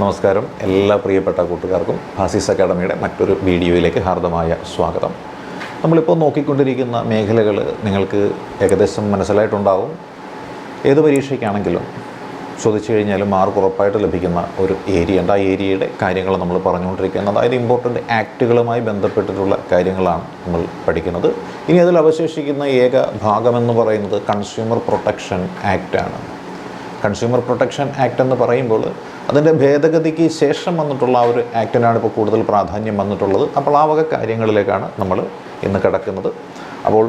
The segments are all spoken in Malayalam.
നമസ്കാരം. എല്ലാ പ്രിയപ്പെട്ട കൂട്ടുകാർക്കും ഫാസിസ് അക്കാഡമിയുടെ മറ്റൊരു വീഡിയോയിലേക്ക് ഹാർദമായ സ്വാഗതം. നമ്മളിപ്പോൾ നോക്കിക്കൊണ്ടിരിക്കുന്ന മേഖലകൾ നിങ്ങൾക്ക് ഏകദേശം മനസ്സിലായിട്ടുണ്ടാവും. ഏത് പരീക്ഷയ്ക്കാണെങ്കിലും ചോദിച്ചു കഴിഞ്ഞാൽ മാർക്ക് ഉറപ്പായിട്ട് ലഭിക്കുന്ന ഒരു ഏരിയ ഉണ്ട്. ആ ഏരിയയുടെ കാര്യങ്ങൾ നമ്മൾ പറഞ്ഞുകൊണ്ടിരിക്കുന്നത് അതായത് ഇമ്പോർട്ടന്റ് ആക്റ്റുകളുമായി ബന്ധപ്പെട്ടിട്ടുള്ള കാര്യങ്ങളാണ് നമ്മൾ പഠിക്കുന്നത്. ഇനി അതിൽ അവശേഷിക്കുന്ന ഏക ഭാഗമെന്ന് പറയുന്നത് കൺസ്യൂമർ പ്രൊട്ടക്ഷൻ ആക്റ്റാണ് കൺസ്യൂമർ പ്രൊട്ടക്ഷൻ ആക്ട് എന്ന് പറയുമ്പോൾ അതിന്റെ ഭേദഗതിക്ക് ശേഷം വന്നിട്ടുള്ള ആ ഒരു ആക്ടിനാണ് ഇപ്പോൾ കൂടുതൽ പ്രാധാന്യം വന്നിട്ടുള്ളത്. അപ്പോൾ ആ വക കാര്യങ്ങളിലേക്കാണ് നമ്മൾ ഇന്ന് കിടക്കുന്നത്. അപ്പോൾ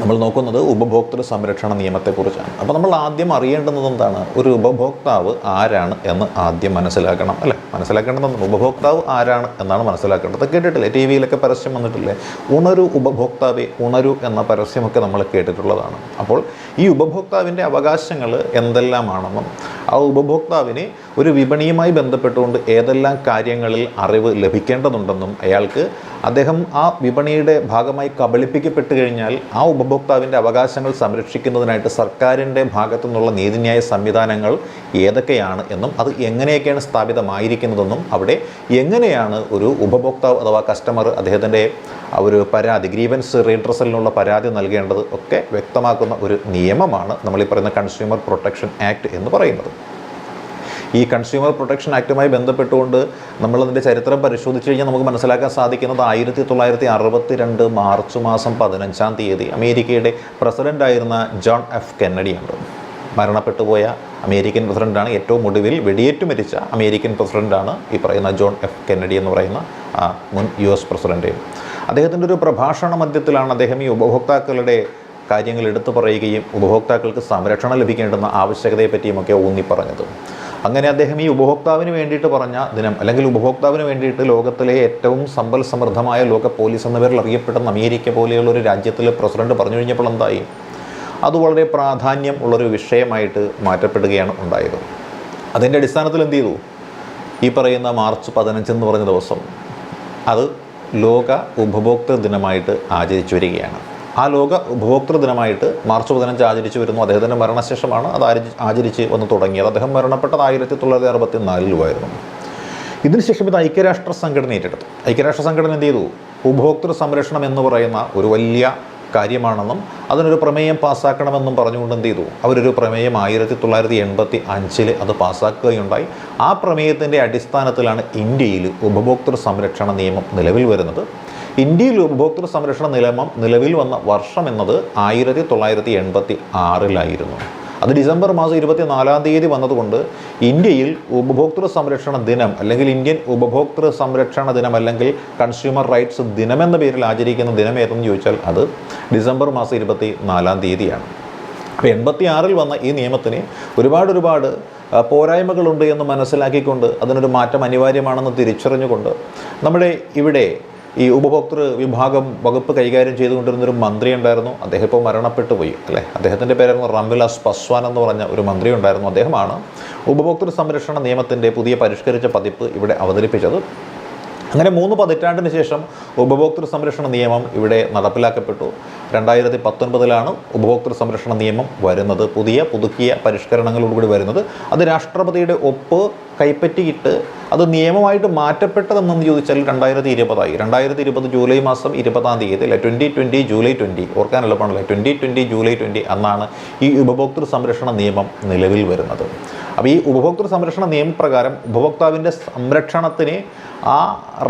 നമ്മൾ നോക്കുന്നത് ഉപഭോക്തൃ സംരക്ഷണ നിയമത്തെക്കുറിച്ചാണ്. അപ്പോൾ നമ്മൾ ആദ്യം അറിയേണ്ടുന്നത് എന്താണ്? ഒരു ഉപഭോക്താവ് ആരാണ് എന്ന് ആദ്യം മനസ്സിലാക്കണം അല്ലേ? മനസ്സിലാക്കേണ്ടത് ഉപഭോക്താവ് ആരാണ് എന്നാണ് മനസ്സിലാക്കേണ്ടത്. കേട്ടിട്ടില്ലേ? ടി വിയിലൊക്കെ പരസ്യം വന്നിട്ടില്ലേ? ഉണരു ഉപഭോക്താവെ ഉണരു എന്ന പരസ്യമൊക്കെ നമ്മൾ കേട്ടിട്ടുള്ളതാണ്. അപ്പോൾ ഈ ഉപഭോക്താവിന്റെ അവകാശങ്ങൾ എന്തെല്ലാമാണെന്നും ആ ഉപഭോക്താവിന് ഒരു വിപണിയുമായി ബന്ധപ്പെട്ടുകൊണ്ട് ഏതെല്ലാം കാര്യങ്ങളിൽ അറിവ് ലഭിക്കേണ്ടതുണ്ടെന്നും അയാൾക്ക് അദ്ദേഹം ആ വിപണിയുടെ ഭാഗമായി കബളിപ്പിക്കപ്പെട്ട് കഴിഞ്ഞാൽ ആ ഉപഭോക്താവിന്റെ അവകാശങ്ങൾ സംരക്ഷിക്കുന്നതിനായിട്ട് സർക്കാരിന്റെ ഭാഗത്തു നിന്നുള്ള നീതിന്യായ സംവിധാനങ്ങൾ ഏതൊക്കെയാണ് എന്നും അത് എങ്ങനെയൊക്കെയാണ് സ്ഥാപിതമായിരിക്കുന്നതെന്നും അവിടെ എങ്ങനെയാണ് ഒരു ഉപഭോക്താവ് അഥവാ കസ്റ്റമർ അദ്ദേഹത്തിന്റെ ഒരു പരാതി ഗ്രീവൻസ് റീഡ്രസലിനുള്ള പരാതി നൽകേണ്ടത് ഒക്കെ വ്യക്തമാക്കുന്ന ഒരു നിയമമാണ് നമ്മൾ ഈ പറയുന്ന കൺസ്യൂമർ പ്രൊട്ടക്ഷൻ ആക്ട് എന്ന് പറയുന്നത്. ഈ കൺസ്യൂമർ പ്രൊട്ടക്ഷൻ ആക്റ്റുമായി ബന്ധപ്പെട്ടുകൊണ്ട് നമ്മളതിന്റെ ചരിത്രം പരിശോധിച്ച് കഴിഞ്ഞാൽ നമുക്ക് മനസ്സിലാക്കാൻ സാധിക്കുന്നത് ആയിരത്തി തൊള്ളായിരത്തി അറുപത്തി രണ്ട് മാർച്ച് മാസം പതിനഞ്ചാം തീയതി അമേരിക്കയുടെ പ്രസിഡന്റായിരുന്ന ജോൺ എഫ് കെന്നഡിയുണ്ട്. മരണപ്പെട്ടു പോയ അമേരിക്കൻ പ്രസിഡന്റാണ് ഏറ്റവും ഒടുവിൽ വെടിയേറ്റ് മരിച്ച അമേരിക്കൻ പ്രസിഡന്റാണ് ഈ പറയുന്ന ജോൺ എഫ് കെന്നഡി എന്ന് പറയുന്ന മുൻ യു എസ് പ്രസിഡന്റ് അദ്ദേഹത്തിന്റെ ഒരു പ്രഭാഷണ മധ്യത്തിലാണ് അദ്ദേഹം ഈ ഉപഭോക്താക്കളുടെ കാര്യങ്ങൾ എടുത്തു പറയുകയും ഉപഭോക്താക്കൾക്ക് സംരക്ഷണം ലഭിക്കേണ്ടുന്ന ആവശ്യകതയെ പറ്റിയുമൊക്കെ ഊന്നി പറഞ്ഞത് അങ്ങനെ അദ്ദേഹം ഈ ഉപഭോക്താവിന് വേണ്ടിയിട്ട് പറഞ്ഞ ദിനം അല്ലെങ്കിൽ ഉപഭോക്താവിന് വേണ്ടിയിട്ട് ലോകത്തിലെ ഏറ്റവും സമ്പൽ സമൃദ്ധമായ ലോക പോലീസ് എന്ന പേരിൽ അറിയപ്പെടുന്ന അമേരിക്ക പോലെയുള്ള ഒരു രാജ്യത്തിലെ പ്രസിഡന്റ് പറഞ്ഞു കഴിഞ്ഞപ്പോൾ എന്തായി? അത് വളരെ പ്രാധാന്യം ഉള്ളൊരു വിഷയമായിട്ട് മാറ്റപ്പെടുകയാണ് ഉണ്ടായത്. അതിന്റെ അടിസ്ഥാനത്തിൽ എന്ത് ചെയ്തു? ഈ പറയുന്ന മാർച്ച് പതിനഞ്ചെന്ന് പറഞ്ഞ ദിവസം അത് ലോക ഉപഭോക്തൃ ദിനമായിട്ട് ആചരിച്ചു വരികയാണ്. ആ ലോക ഉപഭോക്തൃ ദിനമായിട്ട് മാർച്ച് പതിനഞ്ച് ആചരിച്ചു വരുന്നു. അദ്ദേഹത്തിന്റെ മരണശേഷമാണ് അത് ആചരി- ആചരിച്ച് വന്ന് തുടങ്ങിയത്. അദ്ദേഹം മരണപ്പെട്ടത് ആയിരത്തി തൊള്ളായിരത്തി അറുപത്തി നാലിലുമായിരുന്നു ഇതിനുശേഷം ഇത് ഐക്യരാഷ്ട്ര സംഘടന ഏറ്റെടുത്തു. ഐക്യരാഷ്ട്ര സംഘടന എന്ത് ചെയ്തു? ഉപഭോക്തൃ സംരക്ഷണം എന്ന് പറയുന്ന ഒരു വലിയ കാര്യമാണെന്നും അതിനൊരു പ്രമേയം പാസ്സാക്കണമെന്നും പറഞ്ഞുകൊണ്ട് എന്ത് ചെയ്തു? അവരൊരു പ്രമേയം ആയിരത്തി തൊള്ളായിരത്തി എൺപത്തി അഞ്ചിൽ അത് പാസ്സാക്കുകയുണ്ടായി. ആ പ്രമേയത്തിന്റെ അടിസ്ഥാനത്തിലാണ് ഇന്ത്യയിൽ ഉപഭോക്തൃ സംരക്ഷണ നിയമം നിലവിൽ വരുന്നത്. ഇന്ത്യയിൽ ഉപഭോക്തൃ സംരക്ഷണ നിയമം നിലവിൽ വന്ന വർഷം എന്നത് ആയിരത്തി തൊള്ളായിരത്തി എൺപത്തി ആറിലായിരുന്നു അത് ഡിസംബർ മാസം ഇരുപത്തിനാലാം തീയതി വന്നതുകൊണ്ട് ഇന്ത്യയിൽ ഉപഭോക്തൃ സംരക്ഷണ ദിനം അല്ലെങ്കിൽ ഇന്ത്യൻ ഉപഭോക്തൃ സംരക്ഷണ ദിനം അല്ലെങ്കിൽ കൺസ്യൂമർ റൈറ്റ്സ് ദിനം എന്ന പേരിൽ ആചരിക്കുന്ന ദിനം ഏതെന്ന് ചോദിച്ചാൽ അത് ഡിസംബർ മാസം ഇരുപത്തി നാലാം തീയതിയാണ്. അപ്പോൾ എൺപത്തി ആറിൽ വന്ന ഈ നിയമത്തിന് ഒരുപാട് ഒരുപാട് പോരായ്മകളുണ്ട് എന്ന് മനസ്സിലാക്കിക്കൊണ്ട് അതിനൊരു മാറ്റം അനിവാര്യമാണെന്ന് തിരിച്ചറിഞ്ഞുകൊണ്ട് നമ്മുടെ ഇവിടെ ഈ ഉപഭോക്തൃ വിഭാഗം വകുപ്പ് കൈകാര്യം ചെയ്തുകൊണ്ടിരുന്നൊരു മന്ത്രി ഉണ്ടായിരുന്നു. അദ്ദേഹം ഇപ്പോൾ മരണപ്പെട്ടു പോയി അല്ലേ? അദ്ദേഹത്തിന്റെ പേരായിരുന്നു റംവിലാസ് പസ്വാൻ എന്ന് പറഞ്ഞ ഒരു മന്ത്രി ഉണ്ടായിരുന്നു. അദ്ദേഹമാണ് ഉപഭോക്തൃ സംരക്ഷണ നിയമത്തിന്റെ പുതിയ പരിഷ്കരിച്ച പതിപ്പ് ഇവിടെ അവതരിപ്പിച്ചത്. അങ്ങനെ മൂന്ന് പതിറ്റാണ്ടിന് ശേഷം ഉപഭോക്തൃ സംരക്ഷണ നിയമം ഇവിടെ നടപ്പിലാക്കപ്പെട്ടു. രണ്ടായിരത്തി പത്തൊൻപതിലാണ് ഉപഭോക്തൃ സംരക്ഷണ നിയമം വരുന്നത്. പുതിയ പുതുക്കിയ പരിഷ്കരണങ്ങളോടുകൂടി വരുന്നത്. അത് രാഷ്ട്രപതിയുടെ ഒപ്പ് കൈപ്പറ്റിയിട്ട് അത് നിയമമായിട്ട് മാറ്റപ്പെട്ടതെന്നു ചോദിച്ചാൽ രണ്ടായിരത്തി ഇരുപതായി രണ്ടായിരത്തി ഇരുപത് ജൂലൈ മാസം ഇരുപതാം തീയതി അല്ലെ ട്വന്റി ട്വന്റി ജൂലൈ ട്വന്റി ഓർക്കാൻ എളുപ്പമാണല്ലേ ട്വന്റി ട്വന്റി ജൂലൈ ട്വന്റി എന്നാണ് ഈ ഉപഭോക്തൃ സംരക്ഷണ നിയമം നിലവിൽ വരുന്നത്. അപ്പോൾ ഈ ഉപഭോക്തൃ സംരക്ഷണ നിയമപ്രകാരം ഉപഭോക്താവിന്റെ സംരക്ഷണത്തിന് ആ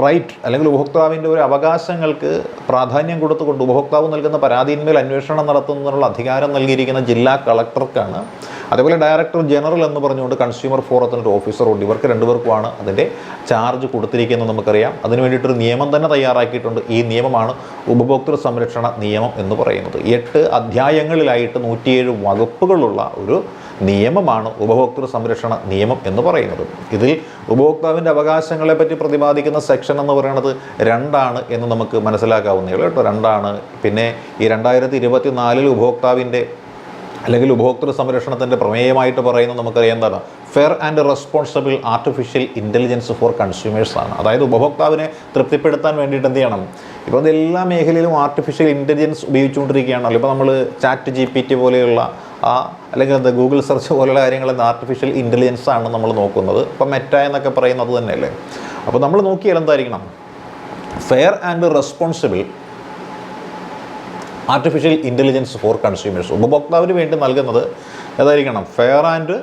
റൈറ്റ് അല്ലെങ്കിൽ ഉപഭോക്താവിന്റെ ഒരു അവകാശങ്ങൾക്ക് പ്രാധാന്യം കൊടുത്തുകൊണ്ട് ഉപഭോക്താവ് നൽകുന്ന പരാതിയിന്മേൽ അന്വേഷണം നടത്തുന്നതിനുള്ള അധികാരം നൽകിയിരിക്കുന്ന ജില്ലാ കളക്ടർക്കാണ്. അതേപോലെ ഡയറക്ടർ ജനറൽ എന്ന് പറഞ്ഞുകൊണ്ട് കൺസ്യൂമർ ഫോറത്തിന്റെ ഒരു ഓഫീസറുണ്ട് ഇവർക്ക് രണ്ടുപേർക്കുമാണ് അതിന്റെ ചാർജ് കൊടുത്തിരിക്കുന്നത് നമുക്കറിയാം. അതിന് വേണ്ടിയിട്ടൊരു നിയമം തന്നെ തയ്യാറാക്കിയിട്ടുണ്ട്. ഈ നിയമമാണ് ഉപഭോക്തൃ സംരക്ഷണ നിയമം എന്ന് പറയുന്നത്. എട്ട് അധ്യായങ്ങളിലായിട്ട് നൂറ്റിയേഴ് വകുപ്പുകളുള്ള ഒരു നിയമമാണ് ഉപഭോക്തൃ സംരക്ഷണ നിയമം എന്ന് പറയുന്നത്. ഇതിൽ ഉപഭോക്താവിന്റെ അവകാശങ്ങളെപ്പറ്റി പ്രതിപാദിക്കുന്ന സെക്ഷൻ എന്ന് പറയുന്നത് രണ്ടാണ് എന്ന് നമുക്ക് മനസ്സിലാക്കാവുന്നേ കേട്ടോ. രണ്ടാണ്. പിന്നെ ഈ രണ്ടായിരത്തി ഇരുപത്തി നാലിൽ ഉപഭോക്താവിന്റെ അല്ലെങ്കിൽ ഉപഭോക്തൃ സംരക്ഷണത്തിന്റെ പ്രമേയമായിട്ട് പറയുന്നത് നമുക്കറിയാം എന്താണ്? Fair and responsible artificial intelligence for consumers ആണ്. അതായത് ഉപഭോക്താവിനെ തൃപ്തിപ്പെടുത്താൻ വേണ്ടിയിട്ട് എന്ത് ചെയ്യണം? ഇപ്പോൾ എല്ലാ മേഖലയിലും ആർട്ടിഫിഷ്യൽ ഇന്റലിജൻസ് ഉപയോഗിച്ചുകൊണ്ടിരിക്കുകയാണല്ലോ. ഇപ്പോൾ നമ്മൾ ചാറ്റ് ജി പോലെയുള്ള ആ അല്ലെങ്കിൽ എന്താ ഗൂഗിൾ സെർച്ച് പോലുള്ള കാര്യങ്ങൾ ആർട്ടിഫിഷ്യൽ ഇന്റലിജൻസ് ആണ് നമ്മൾ നോക്കുന്നത്. ഇപ്പം മെറ്റ എന്നൊക്കെ പറയുന്നത് തന്നെയല്ലേ? അപ്പോൾ നമ്മൾ നോക്കിയാൽ എന്തായിരിക്കണം? Fair and responsible artificial intelligence for consumers ഉപഭോക്താവിന് വേണ്ടി നൽകുന്നത് ഏതായിരിക്കണം? ഫെയർ ആൻഡ്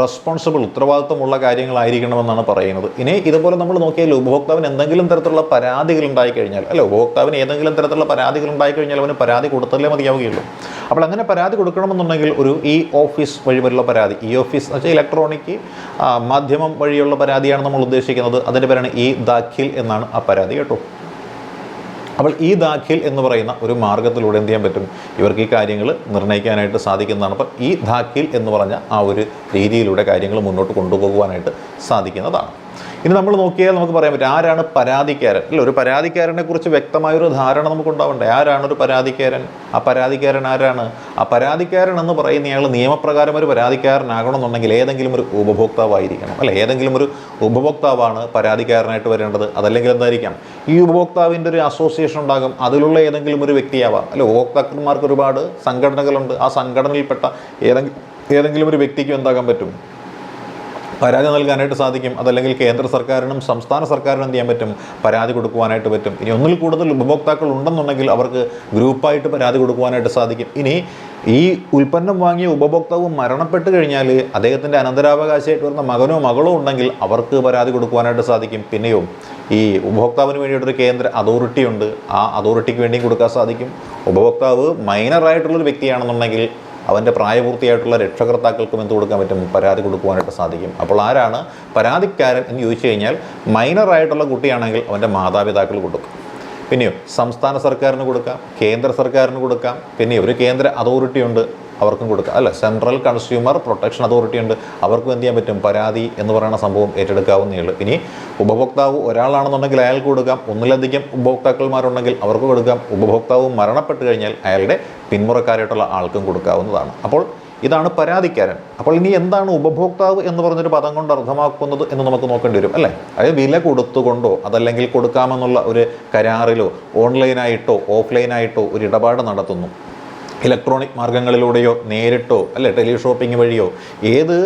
റെസ്പോൺസിബിൾ ഉത്തരവാദിത്വമുള്ള കാര്യങ്ങളായിരിക്കണമെന്നാണ് പറയുന്നത്. ഇനി ഇതുപോലെ നമ്മൾ നോക്കിയാൽ ഉപഭോക്താവിന് എന്തെങ്കിലും തരത്തിലുള്ള പരാതികൾ ഉണ്ടായി കഴിഞ്ഞാൽ അല്ല ഉപഭോക്താവിന് ഏതെങ്കിലും തരത്തിലുള്ള പരാതികൾ ഉണ്ടായി കഴിഞ്ഞാൽ അവന് പരാതി കൊടുത്തല്ലേ മതിയാവുകയുള്ളൂ. അപ്പോൾ അങ്ങനെ പരാതി കൊടുക്കണമെന്നുണ്ടെങ്കിൽ ഒരു ഇ ഓഫീസ് വഴി വരെയുള്ള പരാതി ഇ ഓഫീസ് എന്ന് വെച്ചാൽ ഇലക്ട്രോണിക് മാധ്യമം വഴിയുള്ള പരാതിയാണ് നമ്മൾ ഉദ്ദേശിക്കുന്നത്. അതിന്റെ പേരാണ് ഇ ദാഖിൽ എന്നാണ് ആ പരാതി കേട്ടോ. അപ്പോൾ ഈ ദാഖിൽ എന്ന് പറയുന്ന ഒരു മാർഗത്തിലൂടെ എന്ത് ചെയ്യാൻ പറ്റും? ഇവർക്ക് ഈ കാര്യങ്ങൾ നിർണയിക്കാനായിട്ട് സാധിക്കുന്നതാണ്. അപ്പം ഈ ദാഖിൽ എന്ന് പറഞ്ഞ ആ ഒരു രീതിയിലൂടെ കാര്യങ്ങൾ മുന്നോട്ട് കൊണ്ടുപോകുവാനായിട്ട് സാധിക്കുന്നതാണ്. ഇനി നമ്മൾ നോക്കിയാൽ നമുക്ക് പറയാൻ പറ്റും ആരാണ് പരാതിക്കാരൻ? അല്ല? ഒരു പരാതിക്കാരനെ കുറിച്ച് വ്യക്തമായൊരു ധാരണ നമുക്ക് ഉണ്ടാവണ്ടേ ആരാണ് ഒരു പരാതിക്കാരൻ? ആ പരാതിക്കാരൻ ആരാണ്? ആ പരാതിക്കാരൻ എന്ന് പറയുന്ന ഇയാൾ നിയമപ്രകാരം ഒരു പരാതിക്കാരനാകണമെന്നുണ്ടെങ്കിൽ ഏതെങ്കിലും ഒരു ഉപഭോക്താവായിരിക്കണം. അല്ല? ഏതെങ്കിലും ഒരു ഉപഭോക്താവാണ് പരാതിക്കാരനായിട്ട് വരേണ്ടത്. അതല്ലെങ്കിൽ എന്തായിരിക്കാം? ഈ ഉപഭോക്താവിന്റെ ഒരു അസോസിയേഷൻ ഉണ്ടാകും. അതിലുള്ള ഏതെങ്കിലും ഒരു വ്യക്തിയാവാം. അല്ലെ? ഉപഭോക്താക്കന്മാർക്ക് ഒരുപാട് സംഘടനകളുണ്ട്. ആ സംഘടനയിൽപ്പെട്ട ഏതെങ്കിലും ഏതെങ്കിലും ഒരു വ്യക്തിക്ക് എന്താകാൻ പറ്റും? പരാതി നൽകാനായിട്ട് സാധിക്കും. അതല്ലെങ്കിൽ കേന്ദ്ര സർക്കാരിനും സംസ്ഥാന സർക്കാരിനും എന്ത് ചെയ്യാൻ പറ്റും? പരാതി കൊടുക്കുവാനായിട്ട് പറ്റും. ഇനി ഒന്നിൽ കൂടുതൽ ഉപഭോക്താക്കൾ ഉണ്ടെന്നുണ്ടെങ്കിൽ അവർക്ക് ഗ്രൂപ്പായിട്ട് പരാതി കൊടുക്കുവാനായിട്ട് സാധിക്കും. ഇനി ഈ ഉൽപ്പന്നം വാങ്ങിയ ഉപഭോക്താവ് മരണപ്പെട്ട് കഴിഞ്ഞാൽ അദ്ദേഹത്തിന്റെ അനന്തരാവകാശമായിട്ട് വരുന്ന മകനോ മകളോ ഉണ്ടെങ്കിൽ അവർക്ക് പരാതി കൊടുക്കുവാനായിട്ട് സാധിക്കും. പിന്നെയോ ഈ ഉപഭോക്താവിന് വേണ്ടിയിട്ടൊരു കേന്ദ്ര അതോറിറ്റി ഉണ്ട് ആ അതോറിറ്റിക്ക് വേണ്ടിയും കൊടുക്കാൻ സാധിക്കും. ഉപഭോക്താവ് മൈനറായിട്ടുള്ളൊരു വ്യക്തിയാണെന്നുണ്ടെങ്കിൽ അവന്റെ പ്രായപൂർത്തിയായിട്ടുള്ള രക്ഷകർത്താക്കൾക്കും എന്ത് കൊടുക്കാൻ പറ്റും? പരാതി കൊടുക്കുവാനായിട്ട് സാധിക്കും. അപ്പോൾ ആരാണ് പരാതിക്കാരൻ എന്ന് ചോദിച്ചു കഴിഞ്ഞാൽ മൈനറായിട്ടുള്ള കുട്ടിയാണെങ്കിൽ അവന്റെ മാതാപിതാക്കൾ കൊടുക്കും. പിന്നെയോ സംസ്ഥാന സർക്കാരിന് കൊടുക്കാം കേന്ദ്ര സർക്കാരിന് കൊടുക്കാം. പിന്നെ ഒരു കേന്ദ്ര അതോറിറ്റി ഉണ്ട് അവർക്കും കൊടുക്കുക. അല്ല സെൻട്രൽ കൺസ്യൂമർ പ്രൊട്ടക്ഷൻ അതോറിറ്റി ഉണ്ട്. അവർക്കും എന്ത് ചെയ്യാൻ പറ്റും? പരാതി എന്ന് പറയുന്ന സംഭവം ഏറ്റെടുക്കാവുന്നേ ഉള്ളൂ. ഇനി ഉപഭോക്താവ് ഒരാളാണെന്നുണ്ടെങ്കിൽ അയാൾക്ക് കൊടുക്കാം. ഒന്നിലധികം ഉപഭോക്താക്കന്മാരുണ്ടെങ്കിൽ അവർക്ക് കൊടുക്കാം. ഉപഭോക്താവ് മരണപ്പെട്ട് കഴിഞ്ഞാൽ അയാളുടെ പിന്മുറക്കാരായിട്ടുള്ള ആൾക്കും കൊടുക്കാവുന്നതാണ്. അപ്പോൾ ഇതാണ് പരാതിക്കാരൻ. അപ്പോൾ ഇനി എന്താണ് ഉപഭോക്താവ് എന്ന് പറഞ്ഞൊരു പദം കൊണ്ട് അർത്ഥമാക്കുന്നത് എന്ന് നമുക്ക് നോക്കേണ്ടി വരും അല്ലേ? അതായത് വില കൊടുത്തുകൊണ്ടോ അതല്ലെങ്കിൽ കൊടുക്കാമെന്നുള്ള ഒരു കരാറിലോ ഓൺലൈനായിട്ടോ ഓഫ്ലൈനായിട്ടോ ഒരു ഇടപാട് നടത്തുന്നു. ഇലക്ട്രോണിക് മാർഗങ്ങളിലൂടെയോ നേരിട്ടോ അല്ലെ ടെലിഷോപ്പിംഗ് വഴിയോ ഏത്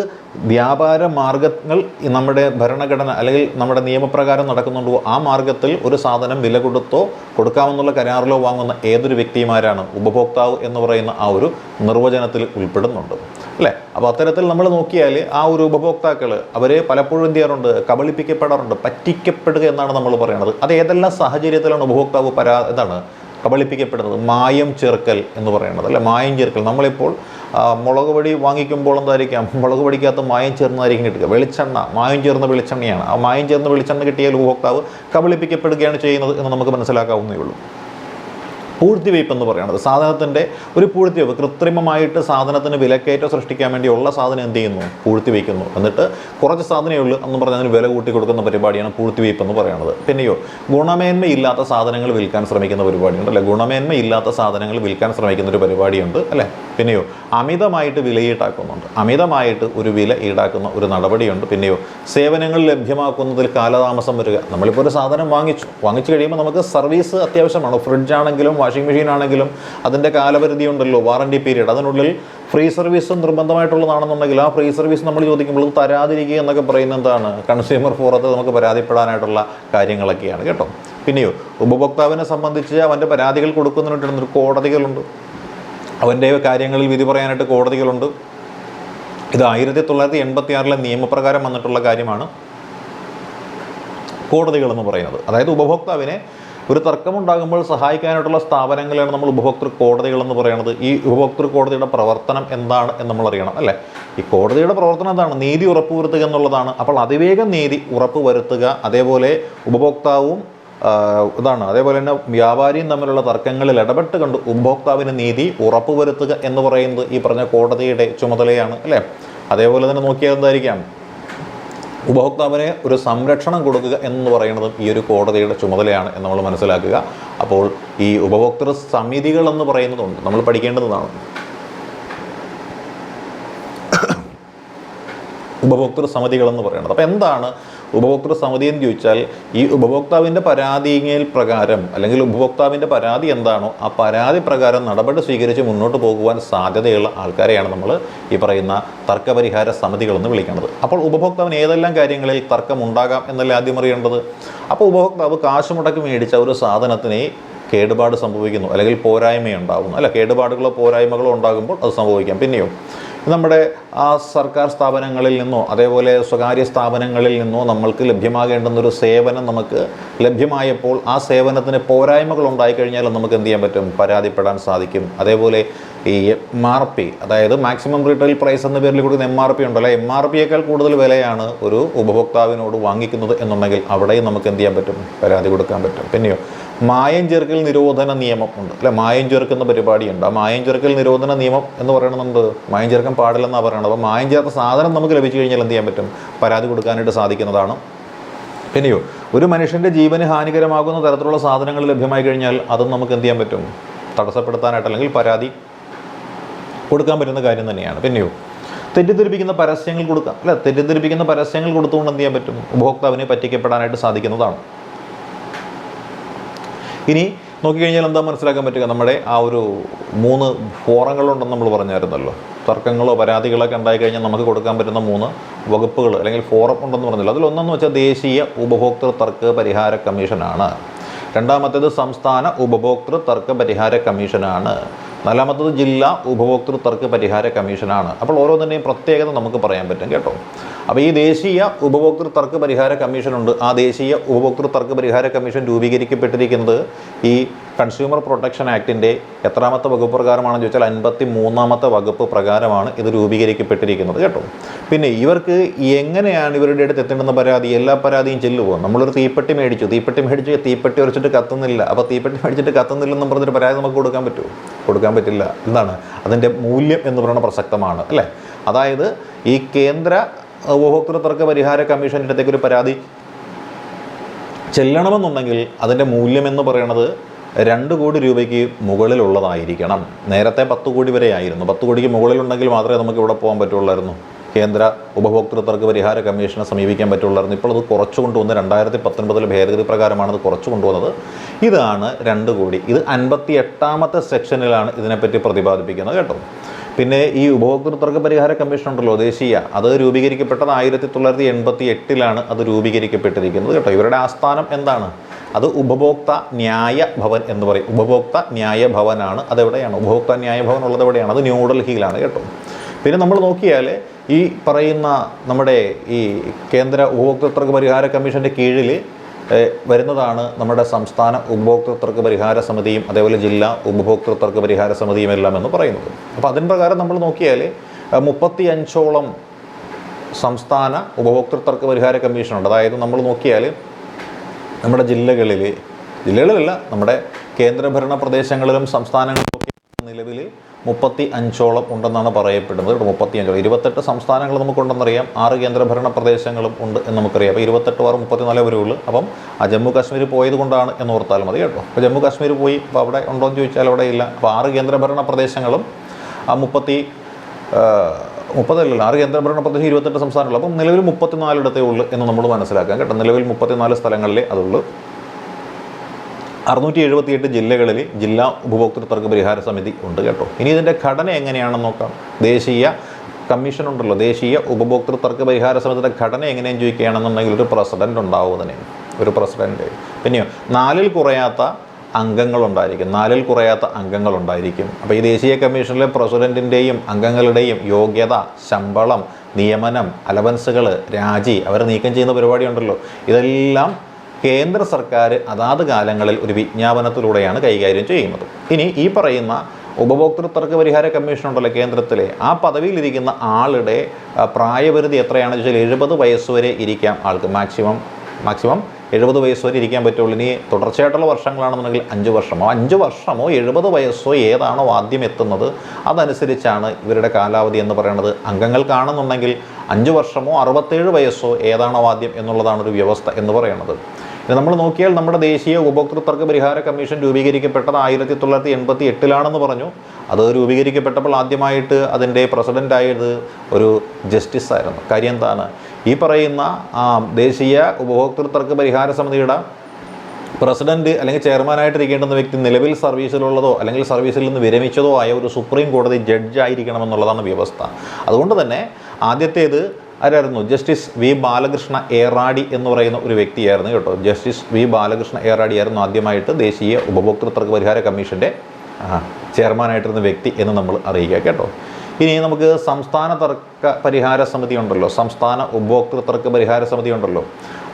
വ്യാപാര മാർഗങ്ങൾ നമ്മുടെ ഭരണഘടന അല്ലെങ്കിൽ നമ്മുടെ നിയമപ്രകാരം നടക്കുന്നുണ്ടോ ആ മാർഗത്തിൽ ഒരു സാധനം വില കൊടുത്തോ കൊടുക്കാമെന്നുള്ള കരാറിലോ വാങ്ങുന്ന ഏതൊരു വ്യക്തിമാരാണ് ഉപഭോക്താവ് എന്ന് പറയുന്ന ആ ഒരു നിർവചനത്തിൽ ഉൾപ്പെടുന്നുണ്ട്. അല്ലേ? അപ്പോൾ അത്തരത്തിൽ നമ്മൾ നോക്കിയാൽ ആ ഒരു ഉപഭോക്താക്കൾ അവരെ പലപ്പോഴും എന്ത് ചെയ്യാറുണ്ട്? കബളിപ്പിക്കപ്പെടാറുണ്ട്. പറ്റിക്കപ്പെടുക എന്നാണ് നമ്മൾ പറയുന്നത് അത് ഏതെല്ലാം സാഹചര്യത്തിലാണ് ഉപഭോക്താവ് പരാ എന്താണ് കബളിപ്പിക്കപ്പെടുന്നത് മായം ചേർക്കൽ എന്ന് പറയുന്നത് അല്ലെ? മായം ചേർക്കൽ. നമ്മളിപ്പോൾ മുളക് പൊടി വാങ്ങിക്കുമ്പോൾ എന്തായിരിക്കാം? മുളക് പൊടിക്കകത്ത് മായം ചേർന്നതായിരിക്കും കിട്ടുക. വെളിച്ചെണ്ണ. മായം ചേർന്ന വെളിച്ചെണ്ണയാണ്. ആ മായം ചേർന്ന വെളിച്ചെണ്ണ കിട്ടിയാൽ ഉപഭോക്താവ് കബളിപ്പിക്കപ്പെടുകയാണ് ചെയ്യുന്നത് എന്ന് നമുക്ക് മനസ്സിലാക്കാവുന്നേ ഉള്ളൂ. പൂഴ്ത്തിവയ്പ് എന്ന് പറയുന്നത് സാധനത്തിന്റെ ഒരു പൂഴ്ത്തിവയ്പ് കൃത്രിമമായിട്ട് സാധനത്തിന് വിലക്കയറ്റം സൃഷ്ടിക്കാൻ വേണ്ടിയുള്ള സാധനം എന്ത് ചെയ്യുന്നു? പൂഴ്ത്തിവയ്ക്കുന്നു. എന്നിട്ട് കുറച്ച് സാധനമേ ഉള്ളൂ എന്ന് പറഞ്ഞാൽ അതിന് വില കൂട്ടി കൊടുക്കുന്ന പരിപാടിയാണ് പൂഴ്ത്തിവയ്പ് എന്ന് പറയുന്നത് പിന്നെയോ ഗുണമേന്മയില്ലാത്ത സാധനങ്ങൾ വിൽക്കാൻ ശ്രമിക്കുന്ന പരിപാടിയുണ്ട് അല്ലെ? ഗുണമേന്മയില്ലാത്ത സാധനങ്ങൾ വിൽക്കാൻ ശ്രമിക്കുന്ന ഒരു പരിപാടിയുണ്ട് അല്ലേ? പിന്നെയോ അമിതമായിട്ട് വില ഈടാക്കുന്നുണ്ട് അമിതമായിട്ട് ഒരു വില ഈടാക്കുന്ന ഒരു നടപടിയുണ്ട്. പിന്നെയോ സേവനങ്ങൾ ലഭ്യമാക്കുന്നതിൽ കാലതാമസം വരിക. നമ്മളിപ്പോൾ ഒരു സാധനം വാങ്ങിച്ചു. വാങ്ങിച്ചു കഴിയുമ്പോൾ നമുക്ക് സർവീസ് അത്യാവശ്യമാണ്? ഫ്രിഡ്ജ് ആണെങ്കിലും വാഷിംഗ് മെഷീൻ ആണെങ്കിലും അതിന്റെ കാലപരിധി ഉണ്ടല്ലോ വാറണ്ടി പീരീഡ് അതിനുള്ളിൽ ഫ്രീ സർവീസ് നിർബന്ധമായിട്ടുള്ളതാണെന്നുണ്ടെങ്കിൽ ആ ഫ്രീ സർവീസ് നമ്മൾ ചോദിക്കുമ്പോൾ തരാതിരിക്കുക എന്നൊക്കെ പറയുന്നത് എന്താണ്? കൺസ്യൂമർ ഫോറത്തിൽ നമുക്ക് പരാതിപ്പെടാനായിട്ടുള്ള കാര്യങ്ങളൊക്കെയാണ് കേട്ടോ? പിന്നെയോ ഉപഭോക്താവിനെ സംബന്ധിച്ച് അവന്റെ പരാതികൾ കൊടുക്കുന്നതിനൊരു കോടതികളുണ്ട്. അവന്റെ കാര്യങ്ങളിൽ വിധി പറയാനായിട്ട് കോടതികളുണ്ട്. ഇത് ആയിരത്തി തൊള്ളായിരത്തി എൺപത്തി ആറിലെ നിയമപ്രകാരം വന്നിട്ടുള്ള കാര്യമാണ് കോടതികൾ എന്ന് പറയുന്നത്. അതായത് ഉപഭോക്താവിനെ ഒരു തർക്കമുണ്ടാകുമ്പോൾ സഹായിക്കാനായിട്ടുള്ള സ്ഥാപനങ്ങളെയാണ് നമ്മൾ ഉപഭോക്തൃ കോടതികളെന്ന് പറയുന്നത്. ഈ ഉപഭോക്തൃ കോടതിയുടെ പ്രവർത്തനം എന്താണ് എന്ന് നമ്മൾ അറിയണം അല്ലേ? ഈ കോടതിയുടെ പ്രവർത്തനം എന്താണ്? നീതി ഉറപ്പുവരുത്തുക എന്നുള്ളതാണ്. അപ്പോൾ അതിവേഗം നീതി ഉറപ്പ് വരുത്തുക അതേപോലെ ഉപഭോക്താവും ഇതാണ്. അതേപോലെ തന്നെ വ്യാപാരിയും തമ്മിലുള്ള തർക്കങ്ങളിൽ ഇടപെട്ട് കണ്ട് ഉപഭോക്താവിന് നീതി ഉറപ്പുവരുത്തുക എന്ന് പറയുന്നത് ഈ പറഞ്ഞ കോടതിയുടെ ചുമതലയാണ് അല്ലേ? അതേപോലെ തന്നെ നോക്കിയാൽ എന്തായിരിക്കാം? ഉപഭോക്താവിന് ഒരു സംരക്ഷണം കൊടുക്കുക എന്ന് പറയുന്നത് ഈ ഒരു കോടതിയുടെ ചുമതലയാണ് എന്ന് നമ്മൾ മനസ്സിലാക്കുക. അപ്പോൾ ഈ ഉപഭോക്തൃ സമിതികൾ എന്ന് പറയുന്നതുണ്ട്. നമ്മൾ പഠിക്കേണ്ടതാണ്. ഉപഭോക്തൃ സമിതികൾ എന്ന് പറയുന്നത്. അപ്പോൾ എന്താണ് ഉപഭോക്തൃ സമിതി എന്ന് ചോദിച്ചാൽ ഈ ഉപഭോക്താവിന്റെ പരാതിയിൽ പ്രകാരം അല്ലെങ്കിൽ ഉപഭോക്താവിന്റെ പരാതി എന്താണോ ആ പരാതി പ്രകാരം നടപടി സ്വീകരിച്ച് മുന്നോട്ട് പോകുവാൻ സാധ്യതയുള്ള ആൾക്കാരെയാണ് നമ്മൾ ഈ പറയുന്ന തർക്കപരിഹാര സമിതികളെന്ന് വിളിക്കുന്നത്. അപ്പോൾ ഉപഭോക്താവിന് ഏതെല്ലാം കാര്യങ്ങളിൽ തർക്കം ഉണ്ടാകാം എന്നല്ലേ ആദ്യം അറിയേണ്ടത്? അപ്പോൾ ഉപഭോക്താവ് കാശ് മുടക്കി മേടിച്ച ഒരു സാധനത്തിനെ കേടുപാട് സംഭവിക്കുന്നു അല്ലെങ്കിൽ പോരായ്മയുണ്ടാകുന്നു. അല്ല കേടുപാടുകളോ പോരായ്മകളോ ഉണ്ടാകുമ്പോൾ അത് സംഭവിക്കാം. പിന്നെയോ നമ്മുടെ ആ സർക്കാർ സ്ഥാപനങ്ങളിൽ നിന്നോ അതേപോലെ സ്വകാര്യ സ്ഥാപനങ്ങളിൽ നിന്നോ നമ്മൾക്ക് ലഭ്യമാകേണ്ടുന്ന ഒരു സേവനം നമുക്ക് ലഭ്യമായപ്പോൾ ആ സേവനത്തിന് പോരായ്മകൾ ഉണ്ടായിക്കഴിഞ്ഞാൽ നമുക്ക് എന്ത് ചെയ്യാൻ പറ്റും? പരാതിപ്പെടാൻ സാധിക്കും. അതേപോലെ ഈ എം ആർ പി അതായത് മാക്സിമം റീറ്റെയിൽ പ്രൈസ് എന്ന പേരിൽ കൊടുക്കുന്ന എം ആർ പി ഉണ്ടല്ലോ. എം ആർ പിയേക്കാൾ കൂടുതൽ വിലയാണ് ഒരു ഉപഭോക്താവിനോട് വാങ്ങിക്കുന്നത് എന്നുണ്ടെങ്കിൽ അവിടെയും നമുക്ക് എന്ത് ചെയ്യാൻ പറ്റും? പരാതി കൊടുക്കാൻ പറ്റും. പിന്നെയോ മായം ചേർക്കൽ നിരോധന നിയമം ഉണ്ട്. അല്ലെ? മായം ചേർക്കുന്ന പരിപാടിയുണ്ട്. ആ മായം ചേർക്കൽ നിരോധന നിയമം എന്ന് പറയുന്നത് മായം ചേർക്കാൻ പാടില്ലെന്നാണ് പറയണത്. അപ്പോൾ മായം ചേർത്ത സാധനം നമുക്ക് ലഭിച്ചു കഴിഞ്ഞാൽ എന്ത് ചെയ്യാൻ പറ്റും? പരാതി കൊടുക്കാനായിട്ട് സാധിക്കുന്നതാണ്. പിന്നെയോ ഒരു മനുഷ്യന്റെ ജീവന് ഹാനികരമാകുന്ന തരത്തിലുള്ള സാധനങ്ങൾ ലഭ്യമായി കഴിഞ്ഞാൽ അതും നമുക്ക് എന്ത് ചെയ്യാൻ പറ്റും? തടസ്സപ്പെടുത്താനായിട്ട് അല്ലെങ്കിൽ പരാതി കൊടുക്കാൻ പറ്റുന്ന കാര്യം തന്നെയാണ്. പിന്നെയോ തെറ്റിദ്ധരിപ്പിക്കുന്ന പരസ്യങ്ങൾ കൊടുക്കാം. അല്ല? തെറ്റിദ്ധരിപ്പിക്കുന്ന പരസ്യങ്ങൾ കൊടുത്തുകൊണ്ട് എന്ത് ചെയ്യാൻ പറ്റും? ഉപഭോക്താവിനെ പറ്റിക്കപ്പെടാനായിട്ട് സാധിക്കുന്നതാണ്. ഇനി നോക്കിക്കഴിഞ്ഞാൽ എന്താ മനസ്സിലാക്കാൻ പറ്റുക? നമ്മുടെ ആ ഒരു മൂന്ന് ഫോറങ്ങളുണ്ടെന്ന് നമ്മൾ പറഞ്ഞായിരുന്നല്ലോ. തർക്കങ്ങളോ പരാതികളൊക്കെ ഉണ്ടായി കഴിഞ്ഞാൽ നമുക്ക് കൊടുക്കാൻ പറ്റുന്ന മൂന്ന് വകുപ്പുകൾ അല്ലെങ്കിൽ ഫോറം ഉണ്ടെന്ന് പറഞ്ഞല്ലോ. അതിലൊന്നെന്ന് വെച്ചാൽ ദേശീയ ഉപഭോക്തൃ തർക്ക പരിഹാര കമ്മീഷനാണ്. രണ്ടാമത്തേത് സംസ്ഥാന ഉപഭോക്തൃ തർക്ക പരിഹാര കമ്മീഷനാണ്. നാലാമത്തത് ജില്ലാ ഉപഭോക്തൃ തർക്ക പരിഹാര കമ്മീഷനാണ്. അപ്പോൾ ഓരോന്നിന്റെയും പ്രത്യേകത നമുക്ക് പറയാൻ പറ്റും കേട്ടോ. അപ്പോൾ ഈ ദേശീയ ഉപഭോക്തൃ തർക്ക പരിഹാര കമ്മീഷനുണ്ട്. ആ ദേശീയ ഉപഭോക്തൃ തർക്ക പരിഹാര കമ്മീഷൻ രൂപീകരിക്കപ്പെട്ടിരിക്കുന്നത് ഈ കൺസ്യൂമർ പ്രൊട്ടക്ഷൻ ആക്ടിന്റെ എത്രാമത്തെ വകുപ്പ് പ്രകാരമാണെന്ന് ചോദിച്ചാൽ അൻപത്തി മൂന്നാമത്തെ വകുപ്പ് പ്രകാരമാണ് ഇത് രൂപീകരിക്കപ്പെട്ടിരിക്കുന്നത് കേട്ടോ. പിന്നെ ഇവർക്ക് എങ്ങനെയാണ് ഇവരുടെ അടുത്ത് എത്തേണ്ടുന്ന പരാതി? എല്ലാ പരാതിയും ചെല്ലുമോ നമ്മളൊരു തീപ്പെട്ടി മേടിച്ചു. തീപ്പെട്ടി മേടിച്ച് തീപ്പെട്ടി ഉരച്ചിട്ട് കത്തുന്നില്ല. അപ്പോൾ തീപ്പെട്ടി മേടിച്ചിട്ട് കത്തുന്നില്ലെന്നും പറഞ്ഞൊരു പരാതി നമുക്ക് കൊടുക്കാൻ പറ്റുമോ കൊടുക്കാൻ പറ്റില്ല. എന്താണ്? അതിന്റെ മൂല്യം എന്ന് പറയുന്നത് പ്രസക്തമാണ് അല്ലേ? അതായത് ഈ കേന്ദ്ര ഉപഭോക്തൃ തർക്ക പരിഹാര കമ്മീഷന്റെ അടുത്തേക്ക് ഒരു പരാതി ചെല്ലണമെന്നുണ്ടെങ്കിൽ അതിന്റെ മൂല്യമെന്ന് പറയുന്നത് രണ്ട് കോടി രൂപയ്ക്ക് മുകളിലുള്ളതായിരിക്കണം. നേരത്തെ പത്ത് കോടി വരെ ആയിരുന്നു. പത്ത് കോടിക്ക് മുകളിലുണ്ടെങ്കിൽ മാത്രമേ നമുക്ക് ഇവിടെ പോകാൻ പറ്റുള്ളായിരുന്നു. കേന്ദ്ര ഉപഭോക്തൃ പരിഹാര കമ്മീഷനെ സമീപിക്കാൻ പറ്റുള്ളായിരുന്നു. ഇപ്പോൾ അത് കുറച്ചു കൊണ്ടുവന്ന് രണ്ടായിരത്തി പത്തൊൻപതിലെ ഭേദഗതി പ്രകാരമാണ് അത് കുറച്ച് കൊണ്ടുവന്നത്. ഇതാണ് രണ്ട് കോടി. ഇത് അൻപത്തി എട്ടാമത്തെ സെക്ഷനിലാണ് ഇതിനെപ്പറ്റി പ്രതിപാദിപ്പിക്കുന്നത് കേട്ടോ. പിന്നെ ഈ ഉപഭോക്തൃ തർക്ക പരിഹാര കമ്മീഷൻ ഉണ്ടല്ലോ ദേശീയ. അത് രൂപീകരിക്കപ്പെട്ടത് ആയിരത്തി തൊള്ളായിരത്തി എൺപത്തി എട്ടിലാണ് അത് രൂപീകരിക്കപ്പെട്ടിരിക്കുന്നത് കേട്ടോ. ഇവരുടെ ആസ്ഥാനം എന്താണ്? അത് ഉപഭോക്ത ന്യായ ഭവൻ എന്ന് പറയും. ഉപഭോക്ത ന്യായ ഭവനാണ്. അതെവിടെയാണ്? ഉപഭോക്ത ന്യായ ഭവൻ ഉള്ളത് എവിടെയാണ്? അത് ന്യൂഡൽഹിയിലാണ് കേട്ടോ. പിന്നെ നമ്മൾ നോക്കിയാൽ ഈ പറയുന്ന നമ്മുടെ ഈ കേന്ദ്ര ഉപഭോക്തൃ പരിഹാര കമ്മീഷന്റെ കീഴിൽ വരുന്നതാണ് നമ്മുടെ സംസ്ഥാന ഉപഭോക്തൃ തർക്ക പരിഹാര സമിതിയും അതേപോലെ ജില്ലാ ഉപഭോക്തൃ തർക്ക പരിഹാര സമിതിയും എല്ലാം എന്ന് പറയുന്നത്. അപ്പോൾ അതിന് പ്രകാരം നമ്മൾ നോക്കിയാൽ മുപ്പത്തി അഞ്ചോളം സംസ്ഥാന ഉപഭോക്തൃ തർക്ക പരിഹാര കമ്മീഷനുണ്ട് അതായത് നമ്മൾ നോക്കിയാൽ നമ്മുടെ ജില്ലകളിൽ ജില്ലകളിലല്ല നമ്മുടെ കേന്ദ്രഭരണ പ്രദേശങ്ങളിലും സംസ്ഥാനങ്ങളിലും നിലവിൽ മുപ്പത്തി അഞ്ചോളം ഉണ്ടെന്നാണ് പറയപ്പെടുന്നത്. മുപ്പത്തി അഞ്ചോളം ഇരുപത്തെട്ട് സംസ്ഥാനങ്ങൾ നമുക്കുണ്ടെന്നറിയാം. ആറ് കേന്ദ്രഭരണ പ്രദേശങ്ങളും ഉണ്ട് എന്ന് നമുക്കറിയാം. അപ്പോൾ ഇരുപത്തെട്ട് ആറ് വരെ ഉള്ളു അപ്പം ആ ജമ്മു കാശ്മീർ പോയത് കൊണ്ടാണ് എന്ന് ഓർത്താൽ മതി കേട്ടോ. അപ്പോൾ ജമ്മു കാശ്മീർ പോയി അപ്പോൾ അവിടെ ഉണ്ടോ എന്ന് ചോദിച്ചാൽ അവിടെ ഇല്ല. അപ്പോൾ ആറ് കേന്ദ്രഭരണ പ്രദേശങ്ങളും ആ മുപ്പത്തി മുപ്പതല്ലല്ലോ. ആറ് കേന്ദ്രഭരണ പ്രദേശം ഇരുപത്തെട്ട് സംസ്ഥാനമുള്ളൂ അപ്പം നിലവിൽ മുപ്പത്തിനാലിടത്തേ ഉള്ളൂ എന്ന് നമ്മൾ മനസ്സിലാക്കാം കേട്ടോ. നിലവിൽ മുപ്പത്തിനാല് സ്ഥലങ്ങളിലേ അതുള്ളൂ. അറുന്നൂറ്റി എഴുപത്തിയെട്ട് ജില്ലകളിൽ ജില്ലാ ഉപഭോക്തൃ തർക്ക പരിഹാര സമിതി ഉണ്ട് കേട്ടോ. ഇനി ഇതിന്റെ ഘടന എങ്ങനെയാണെന്ന് നോക്കാം. ദേശീയ കമ്മീഷൻ ഉണ്ടല്ലോ. ദേശീയ ഉപഭോക്തൃ തർക്ക പരിഹാര സമിതിയുടെ ഘടന എങ്ങനെയും ചോദിക്കുകയാണെന്നുണ്ടെങ്കിൽ ഒരു പ്രസിഡന്റ് ഉണ്ടാവും അതിന്. ഒരു പ്രസിഡന്റ്. പിന്നെയോ നാലിൽ കുറയാത്ത അംഗങ്ങളുണ്ടായിരിക്കും. നാലിൽ കുറയാത്ത അംഗങ്ങളുണ്ടായിരിക്കും. അപ്പോൾ ഈ ദേശീയ കമ്മീഷനിലെ പ്രസിഡന്റിന്റെയും അംഗങ്ങളുടെയും യോഗ്യത ശമ്പളം നിയമനം അലവൻസുകൾ രാജി അവരെ നീക്കം ചെയ്യുന്ന പരിപാടിയുണ്ടല്ലോ. ഇതെല്ലാം കേന്ദ്ര സർക്കാർ അതാത് കാലങ്ങളിൽ ഒരു വിജ്ഞാപനത്തിലൂടെയാണ് കൈകാര്യം ചെയ്യുന്നത്. ഇനി ഈ പറയുന്ന ഉപഭോക്തൃ തർക്ക പരിഹാര കമ്മീഷൻ ഉണ്ടല്ലോ കേന്ദ്രത്തിലെ ആ പദവിയിലിരിക്കുന്ന ആളുടെ പ്രായപരിധി എത്രയാണെന്ന് വെച്ചാൽ എഴുപത് വയസ്സ് വരെ ഇരിക്കാം ആൾക്ക്. മാക്സിമം മാക്സിമം എഴുപത് വയസ്സ് വരെ ഇരിക്കാൻ പറ്റുള്ളൂ. ഇനി തുടർച്ചയായിട്ടുള്ള വർഷങ്ങളാണെന്നുണ്ടെങ്കിൽ അഞ്ച് വർഷമോ അഞ്ച് വർഷമോ എഴുപത് വയസ്സോ ഏതാണോ ആദ്യം എത്തുന്നത് അതനുസരിച്ചാണ് ഇവരുടെ കാലാവധി എന്ന് പറയുന്നത് അംഗങ്ങൾക്കാണെന്നുണ്ടെങ്കിൽ അഞ്ച് വർഷമോ അറുപത്തേഴ് വയസ്സോ ഏതാണോ ആദ്യം എന്നുള്ളതാണ് ഒരു വ്യവസ്ഥ എന്ന് പറയുന്നത് നമ്മൾ നോക്കിയാൽ നമ്മുടെ ദേശീയ ഉപഭോക്തൃ തർക്ക പരിഹാര കമ്മീഷൻ രൂപീകരിക്കപ്പെട്ടത് ആയിരത്തി തൊള്ളായിരത്തി എൺപത്തി എട്ടിലാണെന്ന് പറഞ്ഞു. അത് രൂപീകരിക്കപ്പെട്ടപ്പോൾ ആദ്യമായിട്ട് അതിന്റെ പ്രസിഡന്റായത് ഒരു ജസ്റ്റിസ് ആയിരുന്നു. കാര്യം എന്താണ്? ഈ പറയുന്ന ദേശീയ ഉപഭോക്തൃ തർക്ക പരിഹാര സമിതിയുടെ പ്രസിഡന്റ് അല്ലെങ്കിൽ ചെയർമാനായിട്ടിരിക്കേണ്ടുന്ന വ്യക്തി നിലവിൽ സർവീസിലുള്ളതോ അല്ലെങ്കിൽ സർവീസിൽ നിന്ന് വിരമിച്ചതോ ആയ ഒരു സുപ്രീം കോടതി ജഡ്ജ് ആയിരിക്കണമെന്നുള്ളതാണ് വ്യവസ്ഥ. അതുകൊണ്ട് തന്നെ ആദ്യത്തേത് ആരായിരുന്നു? ജസ്റ്റിസ് വി ബാലകൃഷ്ണ ഏറാടി എന്ന് പറയുന്ന ഒരു വ്യക്തിയായിരുന്നു കേട്ടോ. ജസ്റ്റിസ് വി ബാലകൃഷ്ണ ഏറാടി ആയിരുന്നു ആദ്യമായിട്ട് ദേശീയ ഉപഭോക്തൃ തർക്ക പരിഹാര കമ്മീഷന്റെ ചെയർമാനായിട്ടിരുന്ന വ്യക്തി എന്ന് നമ്മൾ അറിയിക്കുക കേട്ടോ. ഇനി നമുക്ക് സംസ്ഥാന തർക്ക പരിഹാര സമിതി ഉണ്ടല്ലോ. സംസ്ഥാന ഉപഭോക്തൃ തർക്ക പരിഹാര സമിതി ഉണ്ടല്ലോ.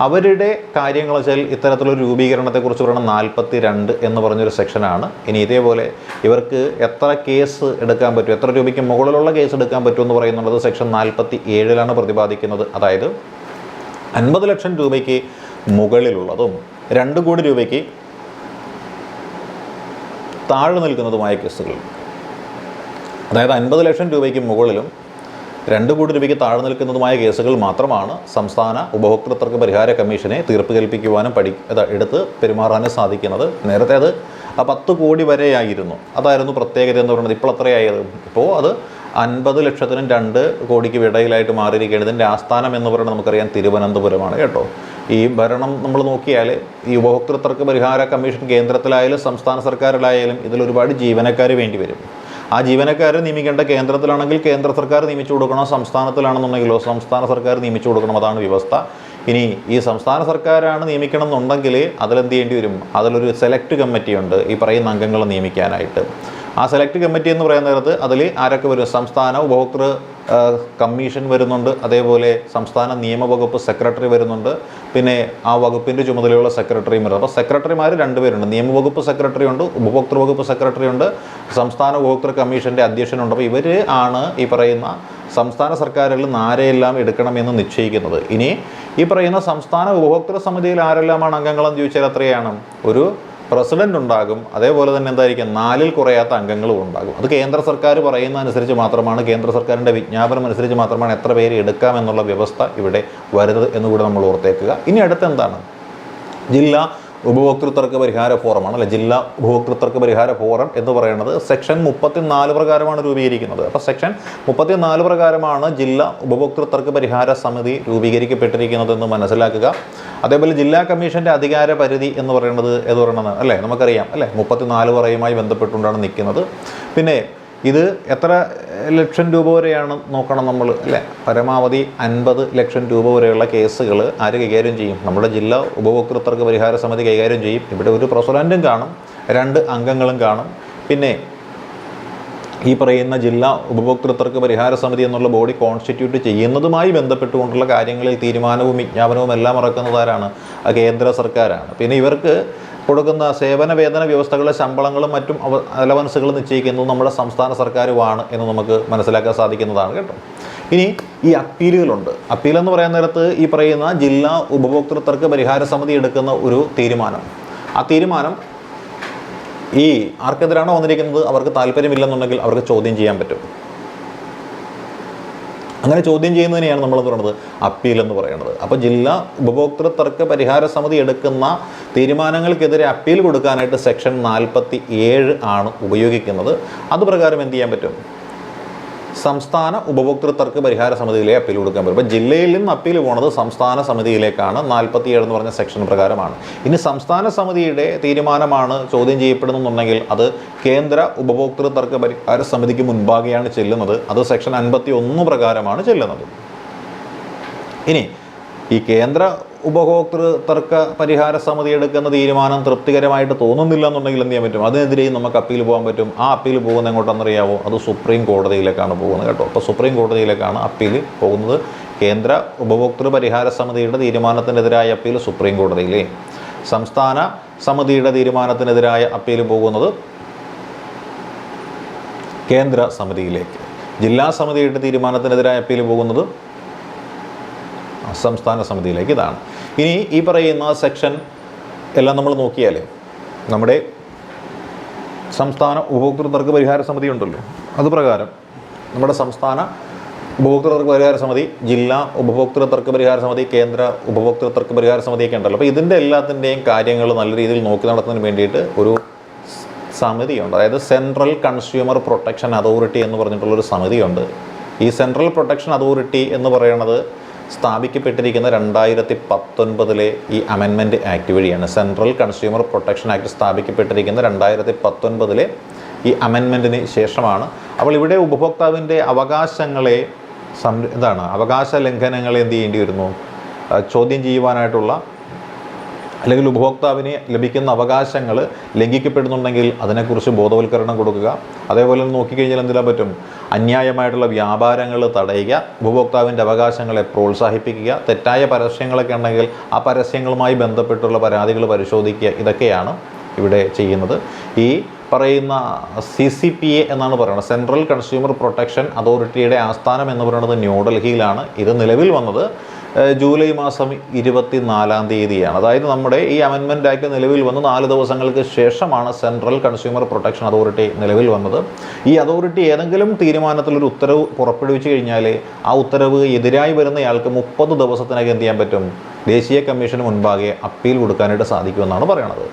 അവരുടെ കാര്യങ്ങൾ വെച്ചാൽ ഇത്തരത്തിലൊരു രൂപീകരണത്തെക്കുറിച്ച് പറയുന്ന നാൽപ്പത്തി രണ്ട് എന്ന് പറഞ്ഞൊരു സെക്ഷനാണ്. ഇനി ഇതേപോലെ ഇവർക്ക് എത്ര കേസ് എടുക്കാൻ പറ്റും എത്ര രൂപയ്ക്ക് മുകളിലുള്ള കേസ് എടുക്കാൻ പറ്റും എന്ന് പറയുന്നുള്ളത് സെക്ഷൻ നാൽപ്പത്തി ഏഴിലാണ് പ്രതിപാദിക്കുന്നത്. അതായത് അൻപത് ലക്ഷം രൂപയ്ക്ക് മുകളിലുള്ളതും രണ്ട് കോടി രൂപയ്ക്ക് താഴെ നിൽക്കുന്നതുമായ കേസുകൾ. അതായത് അൻപത് ലക്ഷം രൂപയ്ക്ക് മുകളിലും രണ്ട് കോടി രൂപയ്ക്ക് താഴെ നിൽക്കുന്നതുമായ കേസുകൾ മാത്രമാണ് സംസ്ഥാന ഉപഭോക്തൃ തർക്ക പരിഹാര കമ്മീഷനെ തീർപ്പ് കൽപ്പിക്കുവാനും പഠി എടുത്ത് പെരുമാറാനും സാധിക്കുന്നത്. നേരത്തെ അത് ആ പത്ത് കോടി വരെയായിരുന്നു. അതായിരുന്നു പ്രത്യേകത എന്ന് പറയുന്നത്. ഇപ്പോൾ അത്രയായത് ഇപ്പോൾ അത് അൻപത് ലക്ഷത്തിനും രണ്ട് കോടിക്ക് ഇടയിലായിട്ട് ഇതിന്റെ ആസ്ഥാനം എന്ന് പറയുന്നത് നമുക്കറിയാം തിരുവനന്തപുരമാണ് കേട്ടോ. ഈ ഭരണം നമ്മൾ നോക്കിയാൽ ഈ ഉപഭോക്തൃ തർക്ക പരിഹാര കമ്മീഷൻ കേന്ദ്രത്തിലായാലും സംസ്ഥാന സർക്കാരിലായാലും ഇതിൽ ഒരുപാട് ജീവനക്കാർ വേണ്ടി വരും. ആ ജീവനക്കാരെ നിയമിക്കേണ്ട കേന്ദ്രത്തിലാണെങ്കിൽ കേന്ദ്ര സർക്കാർ നിയമിച്ചു കൊടുക്കണം സംസ്ഥാനത്തിലാണെന്നുണ്ടെങ്കിലോ സംസ്ഥാന സർക്കാർ നിയമിച്ചു കൊടുക്കണം അതാണ് വ്യവസ്ഥ. ഇനി ഈ സംസ്ഥാന സർക്കാരാണ് നിയമിക്കണം എന്നുണ്ടെങ്കിൽ അതിലെന്ത് ചെയ്യേണ്ടി വരും? അതിലൊരു സെലക്ട് കമ്മിറ്റിയുണ്ട് ഈ പറയുന്ന അംഗങ്ങളെ നിയമിക്കാനായിട്ട്. ആ സെലക്ട് കമ്മിറ്റി എന്ന് പറയുന്ന നേരത്ത് അതിൽ ആരൊക്കെ വരും? സംസ്ഥാന ഉപഭോക്തൃ കമ്മീഷൻ വരുന്നുണ്ട് അതേപോലെ സംസ്ഥാന നിയമവകുപ്പ് സെക്രട്ടറി വരുന്നുണ്ട് പിന്നെ ആ വകുപ്പിന്റെ ചുമതലയുള്ള സെക്രട്ടറിയും വരുന്നത് അപ്പോൾ സെക്രട്ടറിമാർ രണ്ടുപേരുണ്ട്. നിയമവകുപ്പ് സെക്രട്ടറി ഉണ്ട് ഉപഭോക്തൃ വകുപ്പ് സെക്രട്ടറി ഉണ്ട് സംസ്ഥാന ഉപഭോക്തൃ കമ്മീഷന്റെ അധ്യക്ഷനുണ്ട്. അപ്പോൾ ഇവർ ആണ് ഈ പറയുന്ന സംസ്ഥാന സർക്കാരുകളിൽ നിന്ന് ആരെയെല്ലാം എടുക്കണമെന്ന് നിശ്ചയിക്കുന്നത്. ഇനി ഈ പറയുന്ന സംസ്ഥാന ഉപഭോക്തൃ സമിതിയിൽ ആരെല്ലാമാണ് അംഗങ്ങളെന്ന് ചോദിച്ചാൽ എത്രയാണ് ഒരു പ്രസിഡന്റ് ഉണ്ടാകും. അതേപോലെ തന്നെ എന്തായിരിക്കും? നാലിൽ കുറയാത്ത അംഗങ്ങളും ഉണ്ടാകും. അത് കേന്ദ്ര സർക്കാർ പറയുന്ന അനുസരിച്ച് മാത്രമാണ് കേന്ദ്ര സർക്കാരിന്റെ വിജ്ഞാപനം അനുസരിച്ച് മാത്രമാണ് എത്ര പേര് എടുക്കാം എന്നുള്ള വ്യവസ്ഥ ഇവിടെ വരുന്നത് എന്നുകൂടെ നമ്മൾ ഓർത്തേക്കുക. ഇനി അടുത്ത എന്താണ് ജില്ലാ ഉപഭോക്തൃത്വർക്ക് പരിഹാര ഫോറമാണ് അല്ലെ? ജില്ലാ ഉപഭോക്തൃത്വർക്ക് പരിഹാര ഫോറം എന്ന് പറയുന്നത് സെക്ഷൻ മുപ്പത്തിനാല് പ്രകാരമാണ് രൂപീകരിക്കുന്നത്. അപ്പോൾ സെക്ഷൻ മുപ്പത്തിനാല് പ്രകാരമാണ് ജില്ലാ ഉപഭോക്തൃത്വർക്ക് പരിഹാര സമിതി രൂപീകരിക്കപ്പെട്ടിരിക്കുന്നതെന്ന് മനസ്സിലാക്കുക. അതേപോലെ ജില്ലാ കമ്മീഷന്റെ അധികാര പരിധി എന്ന് പറയുന്നത് ഏത് പറയുന്നത് അല്ലേ? നമുക്കറിയാം അല്ലേ? മുപ്പത്തിനാല് പറയുമായി ബന്ധപ്പെട്ടുകൊണ്ടാണ് നിൽക്കുന്നത്. പിന്നെ ഇത് എത്ര ലക്ഷം രൂപ വരെയാണ് നോക്കണം നമ്മൾ അല്ലേ? പരമാവധി അൻപത് ലക്ഷം രൂപ വരെയുള്ള കേസുകൾ ആര് കൈകാര്യം ചെയ്യും? നമ്മുടെ ജില്ലാ ഉപഭോക്തൃ പരിഹാര സമിതി കൈകാര്യം ചെയ്യും. ഇവിടെ ഒരു പ്രസിഡന്റും കാണും രണ്ട് അംഗങ്ങളും കാണും. പിന്നെ ഈ പറയുന്ന ജില്ലാ ഉപഭോക്തൃത്വർക്ക് പരിഹാര സമിതി എന്നുള്ള ബോഡി കോൺസ്റ്റിറ്റ്യൂട്ട് ചെയ്യുന്നതുമായി ബന്ധപ്പെട്ടുകൊണ്ടുള്ള കാര്യങ്ങളിൽ തീരുമാനവും വിജ്ഞാപനവും എല്ലാം ഇറക്കുന്നതാരാണ് കേന്ദ്ര സർക്കാരാണ്. പിന്നെ ഇവർക്ക് കൊടുക്കുന്ന സേവന വേതന വ്യവസ്ഥകളെ ശമ്പളങ്ങളും മറ്റും അലവൻസുകളും നിശ്ചയിക്കുന്നത് നമ്മുടെ സംസ്ഥാന സർക്കാരുമാണ് എന്ന് നമുക്ക് മനസ്സിലാക്കാൻ സാധിക്കുന്നതാണ് കേട്ടോ. ഇനി ഈ അപ്പീലുകളുണ്ട്. അപ്പീൽ എന്ന് പറയുന്ന നേരത്ത് ഈ പറയുന്ന ജില്ലാ ഉപഭോക്തൃ തർക്ക പരിഹാര സമിതി എടുക്കുന്ന ഒരു തീരുമാനം. ആ തീരുമാനം ഈ ആർക്കെതിരാണോ വന്നിരിക്കുന്നത് അവർക്ക് താല്പര്യമില്ലെന്നുണ്ടെങ്കിൽ അവർക്ക് ചോദ്യം ചെയ്യാൻ പറ്റും. അങ്ങനെ ചോദ്യം ചെയ്യുന്നതിനെയാണ് നമ്മൾ പറയുന്നത് അപ്പീൽ എന്ന് പറയുന്നത്. അപ്പോൾ ജില്ലാ ഉപഭോക്തൃ തർക്ക പരിഹാര സമിതി എടുക്കുന്ന തീരുമാനങ്ങൾക്കെതിരെ അപ്പീൽ കൊടുക്കാനായിട്ട് സെക്ഷൻ നാൽപ്പത്തി ഏഴ് ആണ് ഉപയോഗിക്കുന്നത്. അത് പ്രകാരം എന്ത് ചെയ്യാൻ പറ്റും? സംസ്ഥാന ഉപഭോക്തൃത്വർക്ക് പരിഹാര സമിതിയിലെ അപ്പീൽ കൊടുക്കാൻ പറ്റും. അപ്പോൾ ജില്ലയിൽ നിന്ന് അപ്പീൽ പോണത് സംസ്ഥാന സമിതിയിലേക്കാണ്. നാൽപ്പത്തിയേഴ് എന്ന് പറഞ്ഞ സെക്ഷൻ പ്രകാരമാണ്. ഇനി സംസ്ഥാന സമിതിയുടെ തീരുമാനമാണ് ചോദ്യം ചെയ്യപ്പെടുന്നുണ്ടെങ്കിൽ അത് കേന്ദ്ര ഉപഭോക്തൃത്വർക്ക് പരിഹാര സമിതിക്ക് മുൻപാകെയാണ് ചെല്ലുന്നത്. അത് സെക്ഷൻ അൻപത്തി ഒന്ന് പ്രകാരമാണ് ചെല്ലുന്നത്. ഇനി ഈ കേന്ദ്ര ഉപഭോക്തൃ തർക്ക പരിഹാര സമിതി എടുക്കുന്ന തീരുമാനം തൃപ്തികരമായിട്ട് തോന്നുന്നില്ല എന്നുണ്ടെങ്കിൽ എന്ത് ചെയ്യാൻ പറ്റും? അതിനെതിരെയും നമുക്ക് അപ്പീൽ പോകാൻ പറ്റും. ആ അപ്പീൽ പോകുന്ന എങ്ങോട്ടെന്നറിയാവോ? അത് സുപ്രീം കോടതിയിലേക്കാണ് പോകുന്നത് കേട്ടോ. അപ്പോൾ സുപ്രീം കോടതിയിലേക്കാണ് അപ്പീൽ പോകുന്നത്. കേന്ദ്ര ഉപഭോക്തൃ പരിഹാര സമിതിയുടെ തീരുമാനത്തിനെതിരായ അപ്പീൽ സുപ്രീം കോടതിയിലേ. സംസ്ഥാന സമിതിയുടെ തീരുമാനത്തിനെതിരായ അപ്പീൽ പോകുന്നത് കേന്ദ്ര സമിതിയിലേക്ക്. ജില്ലാ സമിതിയുടെ തീരുമാനത്തിനെതിരായ അപ്പീൽ പോകുന്നത് സംസ്ഥാന സമിതിയിലേക്ക് ഇതാണ്. ഇനി ഈ പറയുന്ന സെക്ഷൻ എല്ലാം നമ്മൾ നോക്കിയാൽ നമ്മുടെ സംസ്ഥാന ഉപഭോക്തൃ തർക്ക പരിഹാര സമിതി ഉണ്ടല്ലോ. അതുപ്രകാരം നമ്മുടെ സംസ്ഥാന ഉപഭോക്തൃ തർക്ക പരിഹാര സമിതി ജില്ലാ ഉപഭോക്തൃ തർക്ക പരിഹാര സമിതി കേന്ദ്ര ഉപഭോക്തൃ തർക്ക പരിഹാര സമിതിയൊക്കെ ഉണ്ടല്ലോ. അപ്പോൾ ഇതിന്റെ എല്ലാത്തിന്റെയും കാര്യങ്ങൾ നല്ല രീതിയിൽ നോക്കി നടത്തുന്നതിന് വേണ്ടിയിട്ട് ഒരു സമിതിയുണ്ട്. അതായത് സെൻട്രൽ കൺസ്യൂമർ പ്രൊട്ടക്ഷൻ അതോറിറ്റി എന്ന് പറഞ്ഞിട്ടുള്ളൊരു സമിതിയുണ്ട്. ഈ സെൻട്രൽ പ്രൊട്ടക്ഷൻ അതോറിറ്റി എന്ന് പറയുന്നത് സ്ഥാപിക്കപ്പെട്ടിരിക്കുന്ന രണ്ടായിരത്തി പത്തൊൻപതിലെ ഈ അമെൻമെന്റ് ആക്ട് വഴിയാണ്. സെൻട്രൽ കൺസ്യൂമർ പ്രൊട്ടക്ഷൻ ആക്ട് സ്ഥാപിക്കപ്പെട്ടിരിക്കുന്ന രണ്ടായിരത്തി പത്തൊൻപതിലെ ഈ അമെൻമെന്റിന് ശേഷമാണ്. അപ്പോൾ ഇവിടെ ഉപഭോക്താവിന്റെ അവകാശങ്ങളെ സം എന്താണ് അവകാശ ലംഘനങ്ങളെ എന്ത് ചെയ്യേണ്ടി വരുന്നു? ചോദ്യം ചെയ്യുവാനായിട്ടുള്ള അല്ലെങ്കിൽ ഉപഭോക്താവിന് ലഭിക്കുന്ന അവകാശങ്ങൾ ലംഘിക്കപ്പെടുന്നുണ്ടെങ്കിൽ അതിനെക്കുറിച്ച് ബോധവൽക്കരണം കൊടുക്കുക. അതേപോലെ നോക്കിക്കഴിഞ്ഞാൽ എന്തെല്ലാം പറ്റും? അന്യായമായിട്ടുള്ള വ്യാപാരങ്ങൾ തടയുക ഉപഭോക്താവിന്റെ അവകാശങ്ങളെ പ്രോത്സാഹിപ്പിക്കുക തെറ്റായ പരസ്യങ്ങളൊക്കെ ഉണ്ടെങ്കിൽ ആ പരസ്യങ്ങളുമായി ബന്ധപ്പെട്ടുള്ള പരാതികൾ പരിശോധിക്കുക. ഇതൊക്കെയാണ് ഇവിടെ ചെയ്യുന്നത്. ഈ പറയുന്ന സി സി പി എ എന്നാണ് പറയുന്നത്. സെൻട്രൽ കൺസ്യൂമർ പ്രൊട്ടക്ഷൻ അതോറിറ്റിയുടെ ആസ്ഥാനം എന്ന് പറയുന്നത് ന്യൂഡൽഹിയിലാണ്. ഇത് നിലവിൽ വന്നത്. ജൂലൈ മാസം ഇരുപത്തിനാലാം തീയതിയാണ്. അതായത് നമ്മുടെ ഈ അമെൻമെന്റ് ആക്ട് നിലവിൽ വന്ന് നാല് ദിവസങ്ങൾക്ക് ശേഷമാണ് സെൻട്രൽ കൺസ്യൂമർ പ്രൊട്ടക്ഷൻ അതോറിറ്റി നിലവിൽ വന്നത്. ഈ അതോറിറ്റി ഏതെങ്കിലും തീരുമാനത്തിലൊരു ഉത്തരവ് പുറപ്പെടുവിച്ചു കഴിഞ്ഞാൽ ആ ഉത്തരവ് എതിരായി വരുന്നയാൾക്ക് മുപ്പത് ദിവസത്തിനകം എന്ത് ചെയ്യാൻ പറ്റും? ദേശീയ കമ്മീഷന് മുൻപാകെ അപ്പീൽ കൊടുക്കാനായിട്ട് സാധിക്കുമെന്നാണ് പറയണത്.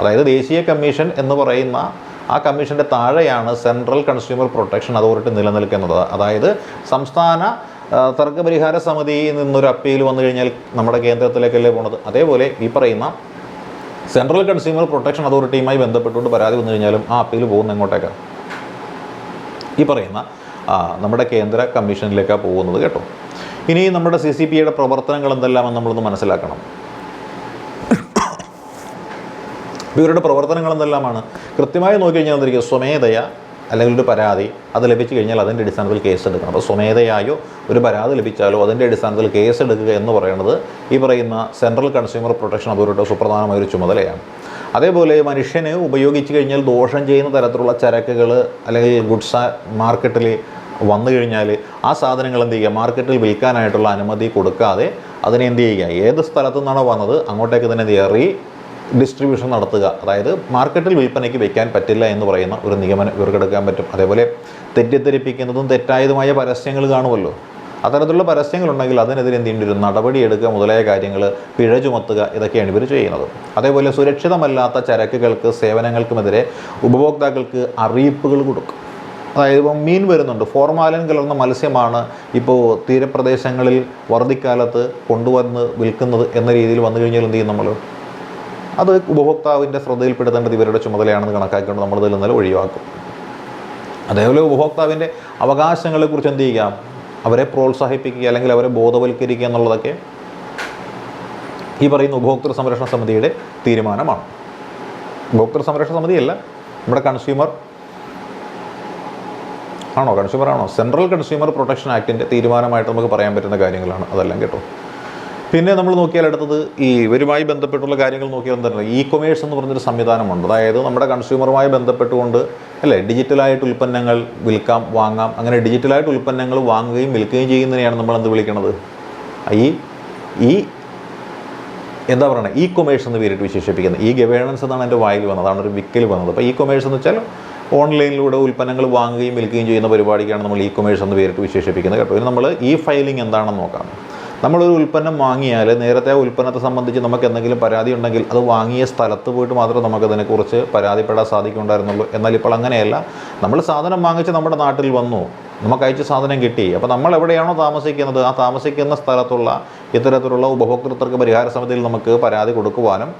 അതായത് ദേശീയ കമ്മീഷൻ എന്ന് പറയുന്ന ആ കമ്മീഷന്റെ താഴെയാണ് സെൻട്രൽ കൺസ്യൂമർ പ്രൊട്ടക്ഷൻ അതോറിറ്റി നിലനിൽക്കുന്നത്. അതായത് സംസ്ഥാന തർക്കപരിഹാര സമിതിയിൽ നിന്നൊരു അപ്പീൽ വന്നു കഴിഞ്ഞാൽ നമ്മുടെ കേന്ദ്രത്തിലേക്കല്ലേ പോണത്? അതേപോലെ ഈ പറയുന്ന സെൻട്രൽ കൺസ്യൂമർ പ്രൊട്ടക്ഷൻ അതോറിറ്റിയുമായി ബന്ധപ്പെട്ടുകൊണ്ട് പരാതി വന്നു കഴിഞ്ഞാലും ആ അപ്പീൽ പോകുന്ന എങ്ങോട്ടേക്കാണ് ഈ പറയുന്ന നമ്മുടെ കേന്ദ്ര കമ്മീഷനിലേക്കാണ് പോകുന്നത് കേട്ടോ. ഇനി നമ്മുടെ സി സി പി യുടെ പ്രവർത്തനങ്ങൾ എന്തെല്ലാമെന്ന് നമ്മളൊന്ന് മനസ്സിലാക്കണം. ഇവരുടെ പ്രവർത്തനങ്ങൾ എന്തെല്ലാമാണ്? കൃത്യമായി നോക്കിക്കഴിഞ്ഞാൽ സ്വമേധയ അല്ലെങ്കിൽ ഒരു പരാതി അത് ലഭിച്ചു കഴിഞ്ഞാൽ അതിന്റെ അടിസ്ഥാനത്തിൽ കേസ് എടുക്കണം. അപ്പോൾ സ്വമേധയായോ ഒരു പരാതി ലഭിച്ചാലോ അതിന്റെ അടിസ്ഥാനത്തിൽ കേസ് എടുക്കുക എന്ന് പറയുന്നത് ഈ പറയുന്ന സെൻട്രൽ കൺസ്യൂമർ പ്രൊട്ടക്ഷൻ അതോറിറ്റിയുടെ സുപ്രധാനമായ ഒരു ചുമതലയാണ്. അതേപോലെ മനുഷ്യന് ഉപയോഗിച്ച് കഴിഞ്ഞാൽ ദോഷം ചെയ്യുന്ന തരത്തിലുള്ള ചരക്കുകൾ അല്ലെങ്കിൽ ഗുഡ്സ് മാർക്കറ്റിൽ വന്നു കഴിഞ്ഞാൽ ആ സാധനങ്ങൾ എന്ത് ചെയ്യുക? മാർക്കറ്റിൽ വിൽക്കാനായിട്ടുള്ള അനുമതി കൊടുക്കാതെ അതിനെ എന്ത് ചെയ്യുക? ഏത് സ്ഥലത്തു നിന്നാണോ വന്നത് അങ്ങോട്ടേക്ക് തന്നെ എന്ത് ചെയ്യുക ഡിസ്ട്രിബ്യൂഷൻ നടത്തുക. അതായത് മാർക്കറ്റിൽ വിൽപ്പനയ്ക്ക് വയ്ക്കാൻ പറ്റില്ല എന്ന് പറയുന്ന ഒരു നിഗമനം ഇവർക്കെടുക്കാൻ പറ്റും. അതേപോലെ തെറ്റിദ്ധരിപ്പിക്കുന്നതും തെറ്റായതുമായ പരസ്യങ്ങൾ കാണുമല്ലോ. അത്തരത്തിലുള്ള പരസ്യങ്ങളുണ്ടെങ്കിൽ അതിനെതിരെ എന്ത് വരും നടപടി എടുക്കുക മുതലായ കാര്യങ്ങൾ പിഴ ചുമത്തുക ഇതൊക്കെയാണ് ഇവർ ചെയ്യുന്നത്. അതേപോലെ സുരക്ഷിതമല്ലാത്ത ചരക്കുകൾക്ക് സേവനങ്ങൾക്കുമെതിരെ ഉപഭോക്താക്കൾക്ക് അറിയിപ്പുകൾ കൊടുക്കും. അതായത് ഇപ്പം മീൻ വരുന്നുണ്ട്. ഫോർമാലിൻ കലർന്ന മത്സ്യമാണ് ഇപ്പോൾ തീരപ്രദേശങ്ങളിൽ വറുതിക്കാലത്ത് കൊണ്ടുവന്ന് വിൽക്കുന്നത് എന്ന രീതിയിൽ വന്നു കഴിഞ്ഞാൽ എന്ത് ചെയ്യും നമ്മൾ അത് ഉപഭോക്താവിന്റെ ശ്രദ്ധയിൽപ്പെടുത്തേണ്ടത് ഇവരുടെ ചുമതലയാണെന്ന് കണക്കാക്കിക്കൊണ്ട് നമ്മൾ ഇതിൽ നിന്നല്ല ഒഴിവാക്കും. അതേപോലെ ഉപഭോക്താവിന്റെ അവകാശങ്ങളെക്കുറിച്ച് എന്ത് ചെയ്യാം? അവരെ പ്രോത്സാഹിപ്പിക്കുക അല്ലെങ്കിൽ അവരെ ബോധവൽക്കരിക്കുക എന്നുള്ളതൊക്കെ ഈ പറയുന്ന ഉപഭോക്തൃ സംരക്ഷണ സമിതിയുടെ തീരുമാനമാണ്. ഉപഭോക്തൃ സംരക്ഷണ സമിതിയല്ല നമ്മുടെ കൺസ്യൂമർ ആണോ? കൺസ്യൂമർ ആണോ? സെൻട്രൽ കൺസ്യൂമർ പ്രൊട്ടക്ഷൻ ആക്ടിന്റെ തീരുമാനമായിട്ട് നമുക്ക് പറയാൻ പറ്റുന്ന കാര്യങ്ങളാണ്. അതെല്ലാം കേട്ടോ? പിന്നെ നമ്മൾ നോക്കിയാൽ അടുത്തത് ഈ ഇവരുമായി ബന്ധപ്പെട്ടുള്ള കാര്യങ്ങൾ നോക്കിയാൽ തന്നെ ഇ കൊമേഴ്സ് എന്ന് പറഞ്ഞൊരു സംവിധാനമുണ്ട്. അതായത് നമ്മുടെ കൺസ്യൂമറുമായി ബന്ധപ്പെട്ടുകൊണ്ട് അല്ലേ ഡിജിറ്റലായിട്ട് ഉൽപ്പന്നങ്ങൾ വിൽക്കാം വാങ്ങാം അങ്ങനെ ഡിജിറ്റലായിട്ട് ഉൽപ്പന്നങ്ങൾ വാങ്ങുകയും വിൽക്കുകയും ചെയ്യുന്നതിനെയാണ് നമ്മൾ എന്ത് വിളിക്കുന്നത് ഈ ഈ എന്താ പറയുക ഇ കൊമേഴ്സ് എന്ന് പേരിട്ട് വിശേഷിപ്പിക്കുന്നത്. ഈ ഗവേണൻസ് എന്നാണ് എന്റെ വായിൽ വന്നത് അതാണ് ഒരു വിക്കൽ വന്നത്. അപ്പോൾ ഇ കൊമേഴ്സ് എന്ന് വെച്ചാൽ ഓൺലൈനിലൂടെ ഉൽപ്പന്നങ്ങൾ വാങ്ങുകയും വിൽക്കുകയും ചെയ്യുന്ന പരിപാടിക്കാണ് നമ്മൾ ഇ കൊമേഴ്സ് എന്ന് പേരിട്ട് വിശേഷിപ്പിക്കുന്നത് കേട്ടോ. ഇനി നമ്മൾ ഈ ഫയലിംഗ് എന്താണെന്ന് നോക്കാം. നമ്മളൊരു ഉൽപ്പന്നം വാങ്ങിയാൽ നേരത്തെ ആ ഉൽപ്പന്നത്തെ സംബന്ധിച്ച് നമുക്ക് എന്തെങ്കിലും പരാതി ഉണ്ടെങ്കിൽ അത് വാങ്ങിയ സ്ഥലത്ത് പോയിട്ട് മാത്രമേ നമുക്ക് അതിനെക്കുറിച്ച് പരാതിപ്പെടാൻ സാധിക്കുന്നുണ്ടായിരുന്നുള്ളൂ. എന്നാൽ ഇപ്പോൾ അങ്ങനെയല്ല. നമ്മൾ സാധനം വാങ്ങിച്ച് നമ്മുടെ നാട്ടിൽ വന്നു. നമുക്ക് അയച്ച സാധനം കിട്ടി. അപ്പോൾ നമ്മൾ എവിടെയാണോ താമസിക്കുന്നത് ആ താമസിക്കുന്ന സ്ഥലത്തുള്ള ഇത്തരത്തിലുള്ള ഉപഭോക്തൃത്വർക്ക് പരിഹാര സമിതിയിൽ നമുക്ക് പരാതി കൊടുക്കുവാനും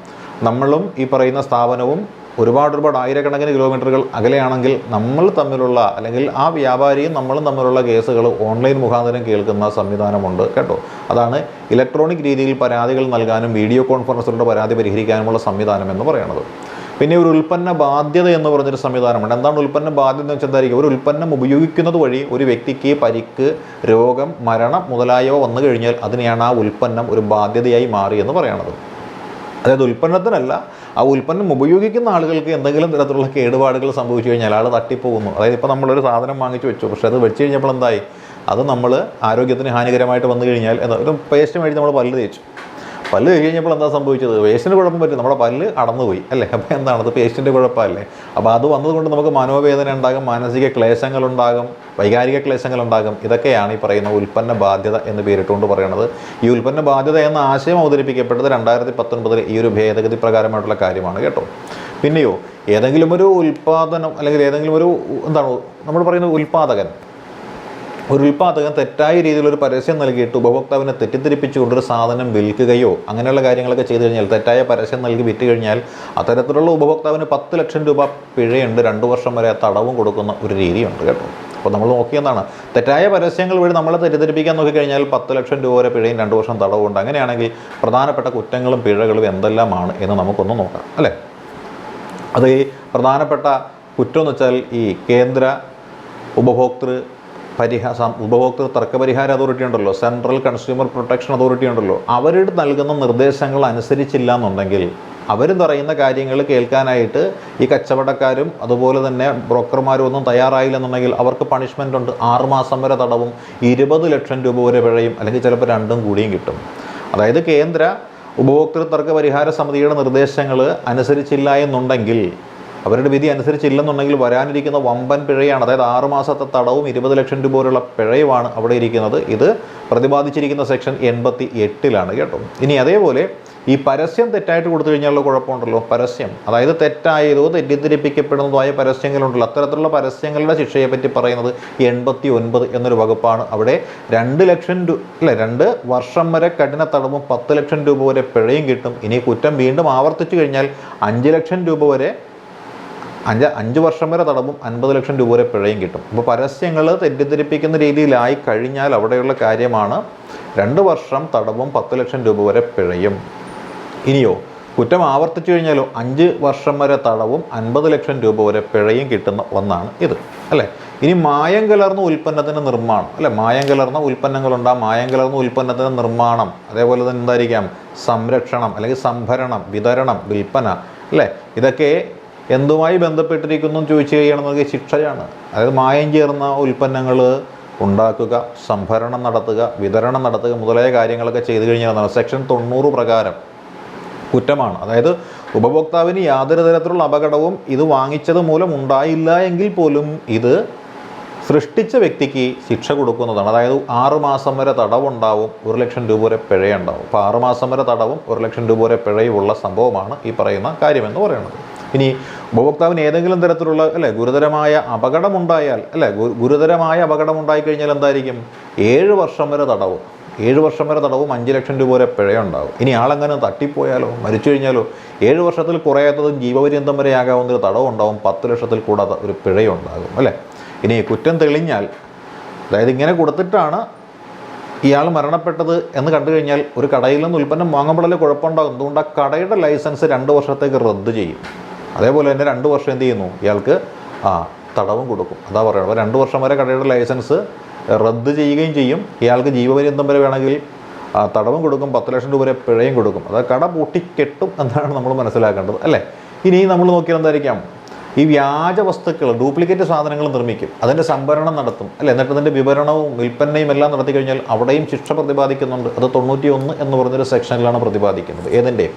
നമ്മളും ഈ പറയുന്ന സ്ഥാപനവും ഒരുപാട് ഒരുപാട് ആയിരക്കണക്കിന് കിലോമീറ്ററുകൾ അകലെയാണെങ്കിൽ നമ്മൾ തമ്മിലുള്ള അല്ലെങ്കിൽ ആ വ്യാപാരിയും നമ്മളും തമ്മിലുള്ള കേസുകൾ ഓൺലൈൻ മുഖാന്തരം കേൾക്കുന്ന സംവിധാനമുണ്ട് കേട്ടോ. അതാണ് ഇലക്ട്രോണിക് രീതിയിൽ പരാതികൾ നൽകാനും വീഡിയോ കോൺഫറൻസിലൂടെ പരാതി പരിഹരിക്കാനുമുള്ള സംവിധാനം എന്ന് പറയുന്നത് പിന്നെ ഒരു ഉൽപ്പന്ന ബാധ്യത എന്ന് പറഞ്ഞൊരു സംവിധാനമുണ്ട്. എന്താണ് ഉൽപ്പന്ന ബാധ്യത എന്ന് വെച്ചാൽ എന്തായിരിക്കും? ഒരു ഉൽപ്പന്നം ഉപയോഗിക്കുന്നത് വഴി ഒരു വ്യക്തിക്ക് പരിക്ക് രോഗം മരണം മുതലായവ വന്നു കഴിഞ്ഞാൽ അതിനെയാണ് ആ ഉൽപ്പന്നം ഒരു ബാധ്യതയായി മാറി എന്ന് പറയണത്. അതായത് ഉൽപ്പന്നത്തിനല്ല ആ ഉൽപ്പന്നം ഉപയോഗിക്കുന്ന ആളുകൾക്ക് എന്തെങ്കിലും തരത്തിലുള്ള കേടുപാടുകൾ സംഭവിച്ചു കഴിഞ്ഞാൽ ആൾ തട്ടിപ്പോകുന്നു. അതായത് ഇപ്പോൾ നമ്മളൊരു സാധനം വാങ്ങിച്ചു വെച്ചു. പക്ഷേ അത് വെച്ച് കഴിഞ്ഞപ്പോൾ എന്തായി? അത് നമ്മൾ ആരോഗ്യത്തിന് ഹാനികരമായിട്ട് വന്നു കഴിഞ്ഞാൽ എന്താ? ഒരു പേസ്റ്റ് മേടിച്ച് നമ്മൾ പല്ല് തേച്ചു. പല്ല് കഴിഞ്ഞപ്പോൾ എന്താ സംഭവിച്ചത്? പേസ്റ്റിന് കുഴപ്പം പറ്റും. നമ്മുടെ പല്ല് അടന്നുപോയി. അല്ലേ? അപ്പോൾ എന്താണ്? അത് പേസ്റ്റിന്റെ കുഴപ്പമല്ലേ? അപ്പോൾ അത് വന്നതുകൊണ്ട് നമുക്ക് മനോവേദന ഉണ്ടാകും മാനസിക ക്ലേശങ്ങളുണ്ടാകും വൈകാരിക ക്ലേശങ്ങളുണ്ടാകും ഇതൊക്കെയാണ് ഈ പറയുന്ന ഉൽപ്പന്ന ബാധ്യത എന്ന് പേരിട്ടുകൊണ്ട് പറയുന്നത് ഈ ഉൽപ്പന്ന ബാധ്യത എന്ന ആശയം അവതരിപ്പിക്കപ്പെട്ടത് രണ്ടായിരത്തി പത്തൊൻപതിൽ ഈ ഒരു ഭേദഗതി പ്രകാരമായിട്ടുള്ള കാര്യമാണ് കേട്ടോ. പിന്നെയോ ഏതെങ്കിലും ഒരു ഉൽപ്പാദനം അല്ലെങ്കിൽ ഏതെങ്കിലും ഒരു എന്താണ്? നമ്മൾ പറയുന്ന ഉൽപ്പാദകൻ ഒരു ഉൽപ്പാദകൻ തെറ്റായ രീതിയിൽ ഒരു പരസ്യം നൽകിയിട്ട് ഉപഭോക്താവിനെ തെറ്റിദ്ധരിപ്പിച്ചുകൊണ്ട് ഒരു സാധനം വിൽക്കുകയോ അങ്ങനെയുള്ള കാര്യങ്ങളൊക്കെ ചെയ്തു കഴിഞ്ഞാൽ തെറ്റായ പരസ്യം നൽകി വിറ്റ് കഴിഞ്ഞാൽ അത്തരത്തിലുള്ള ഉപഭോക്താവിന് പത്ത് ലക്ഷം രൂപ പിഴയുണ്ട്. രണ്ട് വർഷം വരെ തടവും കൊടുക്കുന്ന ഒരു രീതിയുണ്ട് കേട്ടോ. അപ്പോൾ നമ്മൾ നോക്കിയെന്നാണ്. തെറ്റായ പരസ്യങ്ങൾ വഴി നമ്മളെ തെറ്റിദ്ധരിപ്പിക്കാൻ നോക്കിക്കഴിഞ്ഞാൽ പത്ത് ലക്ഷം രൂപ വരെ പിഴയും രണ്ട് വർഷം തടവുമുണ്ട് അങ്ങനെയാണെങ്കിൽ പ്രധാനപ്പെട്ട കുറ്റങ്ങളും പിഴകളും എന്തെല്ലാമാണ് എന്ന് നമുക്കൊന്ന് നോക്കാം അല്ലേ? അത് ഈ പ്രധാനപ്പെട്ട കുറ്റം എന്ന് വെച്ചാൽ ഈ കേന്ദ്ര ഉപഭോക്തൃ പരിഹാ ഉപഭോക്തൃ ഉപഭോക്തൃ തർക്കപരിഹാര അതോറിറ്റി ഉണ്ടല്ലോ. സെൻട്രൽ കൺസ്യൂമർ പ്രൊട്ടക്ഷൻ അതോറിറ്റി ഉണ്ടല്ലോ. അവരുടെ നൽകുന്ന നിർദ്ദേശങ്ങൾ അനുസരിച്ചില്ല എന്നുണ്ടെങ്കിൽ അവർ പറയുന്ന കാര്യങ്ങൾ കേൾക്കാനായിട്ട് ഈ കച്ചവടക്കാരും അതുപോലെ തന്നെ ബ്രോക്കർമാരും ഒന്നും തയ്യാറായില്ലെന്നുണ്ടെങ്കിൽ അവർക്ക് പണിഷ്മെന്റ് ഉണ്ട്. ആറുമാസം വരെ തടവും. ഇരുപത് ലക്ഷം രൂപ വരെ പിഴയും. അല്ലെങ്കിൽ ചിലപ്പോൾ രണ്ടും കൂടിയും കിട്ടും. അതായത് കേന്ദ്ര ഉപഭോക്തൃ തർക്ക പരിഹാര സമിതിയുടെ നിർദ്ദേശങ്ങൾ അനുസരിച്ചില്ല എന്നുണ്ടെങ്കിൽ അവരുടെ വിധി അനുസരിച്ചില്ലെന്നുണ്ടെങ്കിൽ വരാനിരിക്കുന്ന വമ്പൻ പിഴയാണ്. അതായത് ആറുമാസത്തെ തടവും ഇരുപത് ലക്ഷം രൂപ പോലുള്ള പിഴയുമാണ് അവിടെ ഇരിക്കുന്നത്. ഇത് പ്രതിപാദിച്ചിരിക്കുന്ന സെക്ഷൻ എൺപത്തി എട്ടിലാണ് കേട്ടോ. ഇനി അതേപോലെ ഈ പരസ്യം തെറ്റായിട്ട് കൊടുത്തു കഴിഞ്ഞാലുള്ള കുഴപ്പമുണ്ടല്ലോ. പരസ്യം. അതായത് തെറ്റായതോ തെറ്റിദ്ധരിപ്പിക്കപ്പെടുന്നതോ ആയ പരസ്യങ്ങളുണ്ടല്ലോ. അത്തരത്തിലുള്ള പരസ്യങ്ങളുടെ ശിക്ഷയെ പറ്റി പറയുന്നത് എൺപത്തി ഒൻപത് എന്നൊരു വകുപ്പാണ്. അവിടെ രണ്ട് ലക്ഷം രൂപ അല്ലെ രണ്ട് വർഷം വരെ കഠിന തടവും പത്ത് ലക്ഷം രൂപ വരെ പിഴയും കിട്ടും. ഇനി കുറ്റം വീണ്ടും ആവർത്തിച്ചു കഴിഞ്ഞാൽ അഞ്ച് ലക്ഷം രൂപ വരെ അഞ്ച് അഞ്ച് വർഷം വരെ തടവും അൻപത് ലക്ഷം രൂപ വരെ പിഴയും കിട്ടും. അപ്പോൾ പരസ്യങ്ങൾ തെറ്റിദ്ധരിപ്പിക്കുന്ന രീതിയിലായി കഴിഞ്ഞാൽ അവിടെയുള്ള കാര്യമാണ് രണ്ട് വർഷം തടവും പത്ത് ലക്ഷം രൂപ വരെ പിഴയും. ഇനിയോ കുറ്റം ആവർത്തിച്ചു കഴിഞ്ഞാലോ അഞ്ച് വർഷം വരെ തടവും അൻപത് ലക്ഷം രൂപ വരെ പിഴയും കിട്ടുന്ന ഒന്നാണ് ഇത്. അല്ലേ? ഇനി മായം കലർന്ന ഉൽപ്പന്നത്തിന്റെ നിർമ്മാണം. അല്ലെ? മായം കലർന്ന ഉൽപ്പന്നങ്ങളുണ്ട്. ആ മായം കലർന്ന ഉൽപ്പന്നത്തിന്റെ നിർമ്മാണം. അതേപോലെ തന്നെ എന്തായിരിക്കാം? സംരക്ഷണം അല്ലെങ്കിൽ സംഭരണം വിതരണം വിൽപ്പന. അല്ലേ? ഇതൊക്കെ എന്തുമായി ബന്ധപ്പെട്ടിരിക്കുന്നു ചോദിച്ചു കഴിയണമെന്നത് ശിക്ഷയാണ്. അതായത് മായം ചേർന്ന ഉൽപ്പന്നങ്ങൾ ഉണ്ടാക്കുക സംഭരണം നടത്തുക വിതരണം നടത്തുക മുതലായ കാര്യങ്ങളൊക്കെ ചെയ്തു കഴിഞ്ഞാൽ സെക്ഷൻ തൊണ്ണൂറ് പ്രകാരം കുറ്റമാണ്. അതായത് ഉപഭോക്താവിന് യാതൊരു തരത്തിലുള്ള അപകടവും ഇത് വാങ്ങിച്ചത് മൂലം ഉണ്ടായില്ല എങ്കിൽ പോലും ഇത് സൃഷ്ടിച്ച വ്യക്തിക്ക് ശിക്ഷ കൊടുക്കുന്നതാണ്. അതായത് ആറുമാസം വരെ തടവുണ്ടാവും ഒരു ലക്ഷം രൂപ വരെ പിഴയുണ്ടാവും. അപ്പോൾ ആറുമാസം വരെ തടവും ഒരു ലക്ഷം രൂപ വരെ പിഴയുമുള്ള സംഭവമാണ് ഈ പറയുന്ന കാര്യമെന്ന് പറയുന്നത്. ഇനി ഉപഭോക്താവിന് ഏതെങ്കിലും തരത്തിലുള്ള അല്ലെ ഗുരുതരമായ അപകടമുണ്ടായാൽ അല്ലെ ഗുരുതരമായ അപകടമുണ്ടായി കഴിഞ്ഞാൽ എന്തായിരിക്കും? ഏഴ് വർഷം വരെ തടവും. ഏഴ് വർഷം വരെ തടവും അഞ്ച് ലക്ഷം രൂപ വരെ പിഴയുണ്ടാവും. ഇനി ആളെങ്ങനെ തട്ടിപ്പോയാലോ മരിച്ചു കഴിഞ്ഞാലോ? ഏഴ് വർഷത്തിൽ കുറയാത്തതും ജീവപര്യന്തം വരെ ആകാവുന്ന ഒരു തടവുണ്ടാവും. പത്ത് ലക്ഷത്തിൽ കൂടാതെ ഒരു പിഴയുണ്ടാകും അല്ലേ? ഇനി കുറ്റം തെളിഞ്ഞാൽ അതായത് ഇങ്ങനെ കൊടുത്തിട്ടാണ് ഇയാൾ മരണപ്പെട്ടത് എന്ന് കണ്ടു കഴിഞ്ഞാൽ ഒരു കടയിൽ നിന്ന് ഉൽപ്പന്നം വാങ്ങുമ്പോഴല്ലേ കുഴപ്പമുണ്ടാകും? അതുകൊണ്ട് ആ കടയുടെ ലൈസൻസ് രണ്ട് വർഷത്തേക്ക് റദ്ദ് ചെയ്യും? അതേപോലെ തന്നെ രണ്ട് വർഷം എന്ത് ചെയ്യുന്നു? ഇയാൾക്ക് ആ തടവും കൊടുക്കും. അതാ പറയുന്നത്. അപ്പോൾ രണ്ട് വർഷം വരെ കടയുടെ ലൈസൻസ് റദ്ദ് ചെയ്യുകയും ചെയ്യും. ഇയാൾക്ക് ജീവപര്യന്തം വരെ വേണമെങ്കിൽ തടവും കൊടുക്കും. പത്ത് ലക്ഷം രൂപ വരെ പിഴയും കൊടുക്കും. അത് കട പൂട്ടിക്കെട്ടും എന്നാണ് നമ്മൾ മനസ്സിലാക്കേണ്ടത്. അല്ലേ? ഇനി നമ്മൾ നോക്കിയാൽ എന്തായിരിക്കാം? ഈ വ്യാജ വസ്തുക്കൾ ഡ്യൂപ്ലിക്കേറ്റ് സാധനങ്ങൾ നിർമ്മിക്കും. അതിന്റെ സംഭരണം നടത്തും. അല്ലേ? എന്നിട്ട് അതിന്റെ വിവരണവും വിൽപ്പനയും എല്ലാം നടത്തി കഴിഞ്ഞാൽ അവിടെയും ശിക്ഷ പ്രതിപാദിക്കുന്നുണ്ട്. അത് തൊണ്ണൂറ്റി ഒന്ന് എന്ന് പറഞ്ഞൊരു സെക്ഷനിലാണ് പ്രതിപാദിക്കുന്നത്. ഏതിന്റെ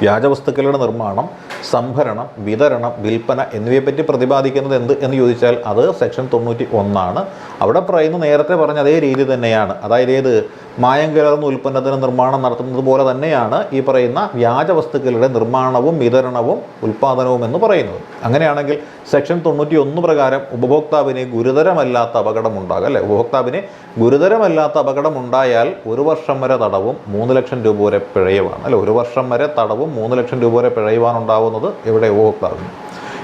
വ്യാജ വസ്തുക്കളുടെ നിർമ്മാണം. സംഭരണം വിതരണം വിൽപ്പന എന്നിവയെപ്പറ്റി പ്രതിപാദിക്കുന്നത് എന്ത് എന്ന് ചോദിച്ചാൽ അത് സെക്ഷൻ തൊണ്ണൂറ്റി ഒന്നാണ്. അവിടെ പറയുന്ന നേരത്തെ പറഞ്ഞ അതേ രീതി തന്നെയാണ്. അതായത് ഏത്? മായം കലർന്ന ഉൽപ്പന്നത്തിന് നിർമ്മാണം നടത്തുന്നത് പോലെ തന്നെയാണ് ഈ പറയുന്ന വ്യാജ വസ്തുക്കളുടെ നിർമ്മാണവും വിതരണവും ഉൽപ്പാദനവും എന്ന് പറയുന്നത്. അങ്ങനെയാണെങ്കിൽ സെക്ഷൻ തൊണ്ണൂറ്റി ഒന്ന് പ്രകാരം ഉപഭോക്താവിന് ഗുരുതരമല്ലാത്ത അപകടമുണ്ടാകും അല്ലെ? ഉപഭോക്താവിന് ഗുരുതരമല്ലാത്ത അപകടമുണ്ടായാൽ ഒരു വർഷം വരെ തടവും മൂന്ന് ലക്ഷം രൂപ വരെ പിഴയുമാണ് അല്ലെ? ഒരു വർഷം വരെ തടവും മൂന്ന് ലക്ഷം രൂപ വരെ പിഴയുവാണ് ഉണ്ടാവുന്നത് ഇവിടെ ഉപഭോക്താവിന്.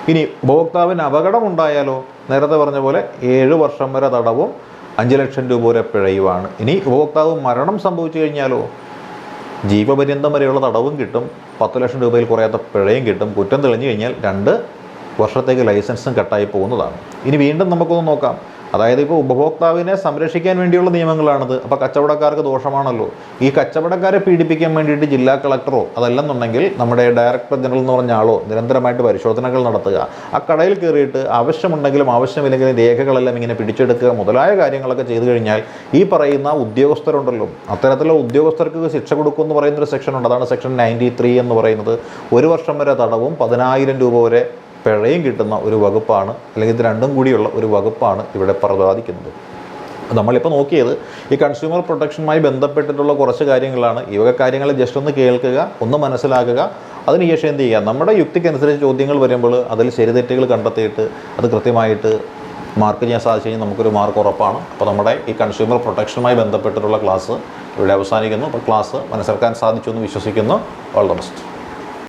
ഇനി ഉപഭോക്താവിന് അപകടമുണ്ടായാലോ? നേരത്തെ പറഞ്ഞ പോലെ ഏഴ് വർഷം വരെ തടവും അഞ്ച് ലക്ഷം രൂപ വരെ പിഴയുമാണ് ഇനി ഉപഭോക്താവ് മരണം സംഭവിച്ചു കഴിഞ്ഞാലോ? ജീവപര്യന്തം വരെയുള്ള തടവും കിട്ടും. പത്ത് ലക്ഷം രൂപയിൽ കുറയാത്ത പിഴയും കിട്ടും. കുറ്റം തെളിഞ്ഞു കഴിഞ്ഞാൽ രണ്ട് വർഷത്തേക്ക് ലൈസൻസും കട്ടായി പോകുന്നതാണ്. ഇനി വീണ്ടും നമുക്കൊന്ന് നോക്കാം. അതായത് ഇപ്പോൾ ഉപഭോക്താവിനെ സംരക്ഷിക്കാൻ വേണ്ടിയുള്ള നിയമങ്ങളാണത്. അപ്പോൾ കച്ചവടക്കാർക്ക് ദോഷമാണല്ലോ. ഈ കച്ചവടക്കാരെ പീഡിപ്പിക്കാൻ വേണ്ടിയിട്ട് ജില്ലാ കളക്ടറോ അതല്ലെന്നുണ്ടെങ്കിൽ നമ്മുടെ ഡയറക്ടർ ജനറൽ എന്ന് പറഞ്ഞ ആളോ നിരന്തരമായിട്ട് പരിശോധനകൾ നടത്തുക. ആ കടയിൽ കയറിയിട്ട് ആവശ്യമുണ്ടെങ്കിലും ആവശ്യമില്ലെങ്കിലും രേഖകളെല്ലാം ഇങ്ങനെ പിടിച്ചെടുക്കുക മുതലായ കാര്യങ്ങളൊക്കെ ചെയ്തു കഴിഞ്ഞാൽ ഈ പറയുന്ന ഉദ്യോഗസ്ഥരുണ്ടല്ലോ. അത്തരത്തിലുള്ള ഉദ്യോഗസ്ഥർക്ക് ശിക്ഷ കൊടുക്കും എന്ന് പറയുന്നൊരു സെക്ഷൻ ഉണ്ട്. അതാണ് സെക്ഷൻ നയന്റി ത്രീ എന്ന് പറയുന്നത്. ഒരു വർഷം വരെ തടവും പതിനായിരം രൂപ വരെ പിഴയും കിട്ടുന്ന ഒരു വകുപ്പാണ് അല്ലെങ്കിൽ ഇത് രണ്ടും കൂടിയുള്ള ഒരു വകുപ്പാണ് ഇവിടെ പ്രതിപാദിക്കുന്നത്. നമ്മളിപ്പോൾ നോക്കിയത് ഈ കൺസ്യൂമർ പ്രൊട്ടക്ഷനുമായി ബന്ധപ്പെട്ടിട്ടുള്ള കുറച്ച് കാര്യങ്ങളാണ്. ഈ വക കാര്യങ്ങൾ ജസ്റ്റ് ഒന്ന് കേൾക്കുക ഒന്ന് മനസ്സിലാക്കുക അതിനുശേഷം എന്ത് ചെയ്യുക? നമ്മുടെ യുക്തിക്കനുസരിച്ച് ചോദ്യങ്ങൾ വരുമ്പോൾ അതിൽ ശരിതെറ്റുകൾ കണ്ടെത്തിയിട്ട് അത് കൃത്യമായിട്ട് മാർക്ക് ചെയ്യാൻ സാധിച്ചു കഴിഞ്ഞാൽ നമുക്കൊരു മാർക്ക് ഉറപ്പാണ്. അപ്പോൾ നമ്മുടെ ഈ കൺസ്യൂമർ പ്രൊട്ടക്ഷനുമായി ബന്ധപ്പെട്ടിട്ടുള്ള ക്ലാസ് ഇവിടെ അവസാനിക്കുന്നു. അപ്പോൾ ക്ലാസ് മനസ്സിലാക്കാൻ സാധിച്ചു എന്ന് വിശ്വസിക്കുന്നു. All the best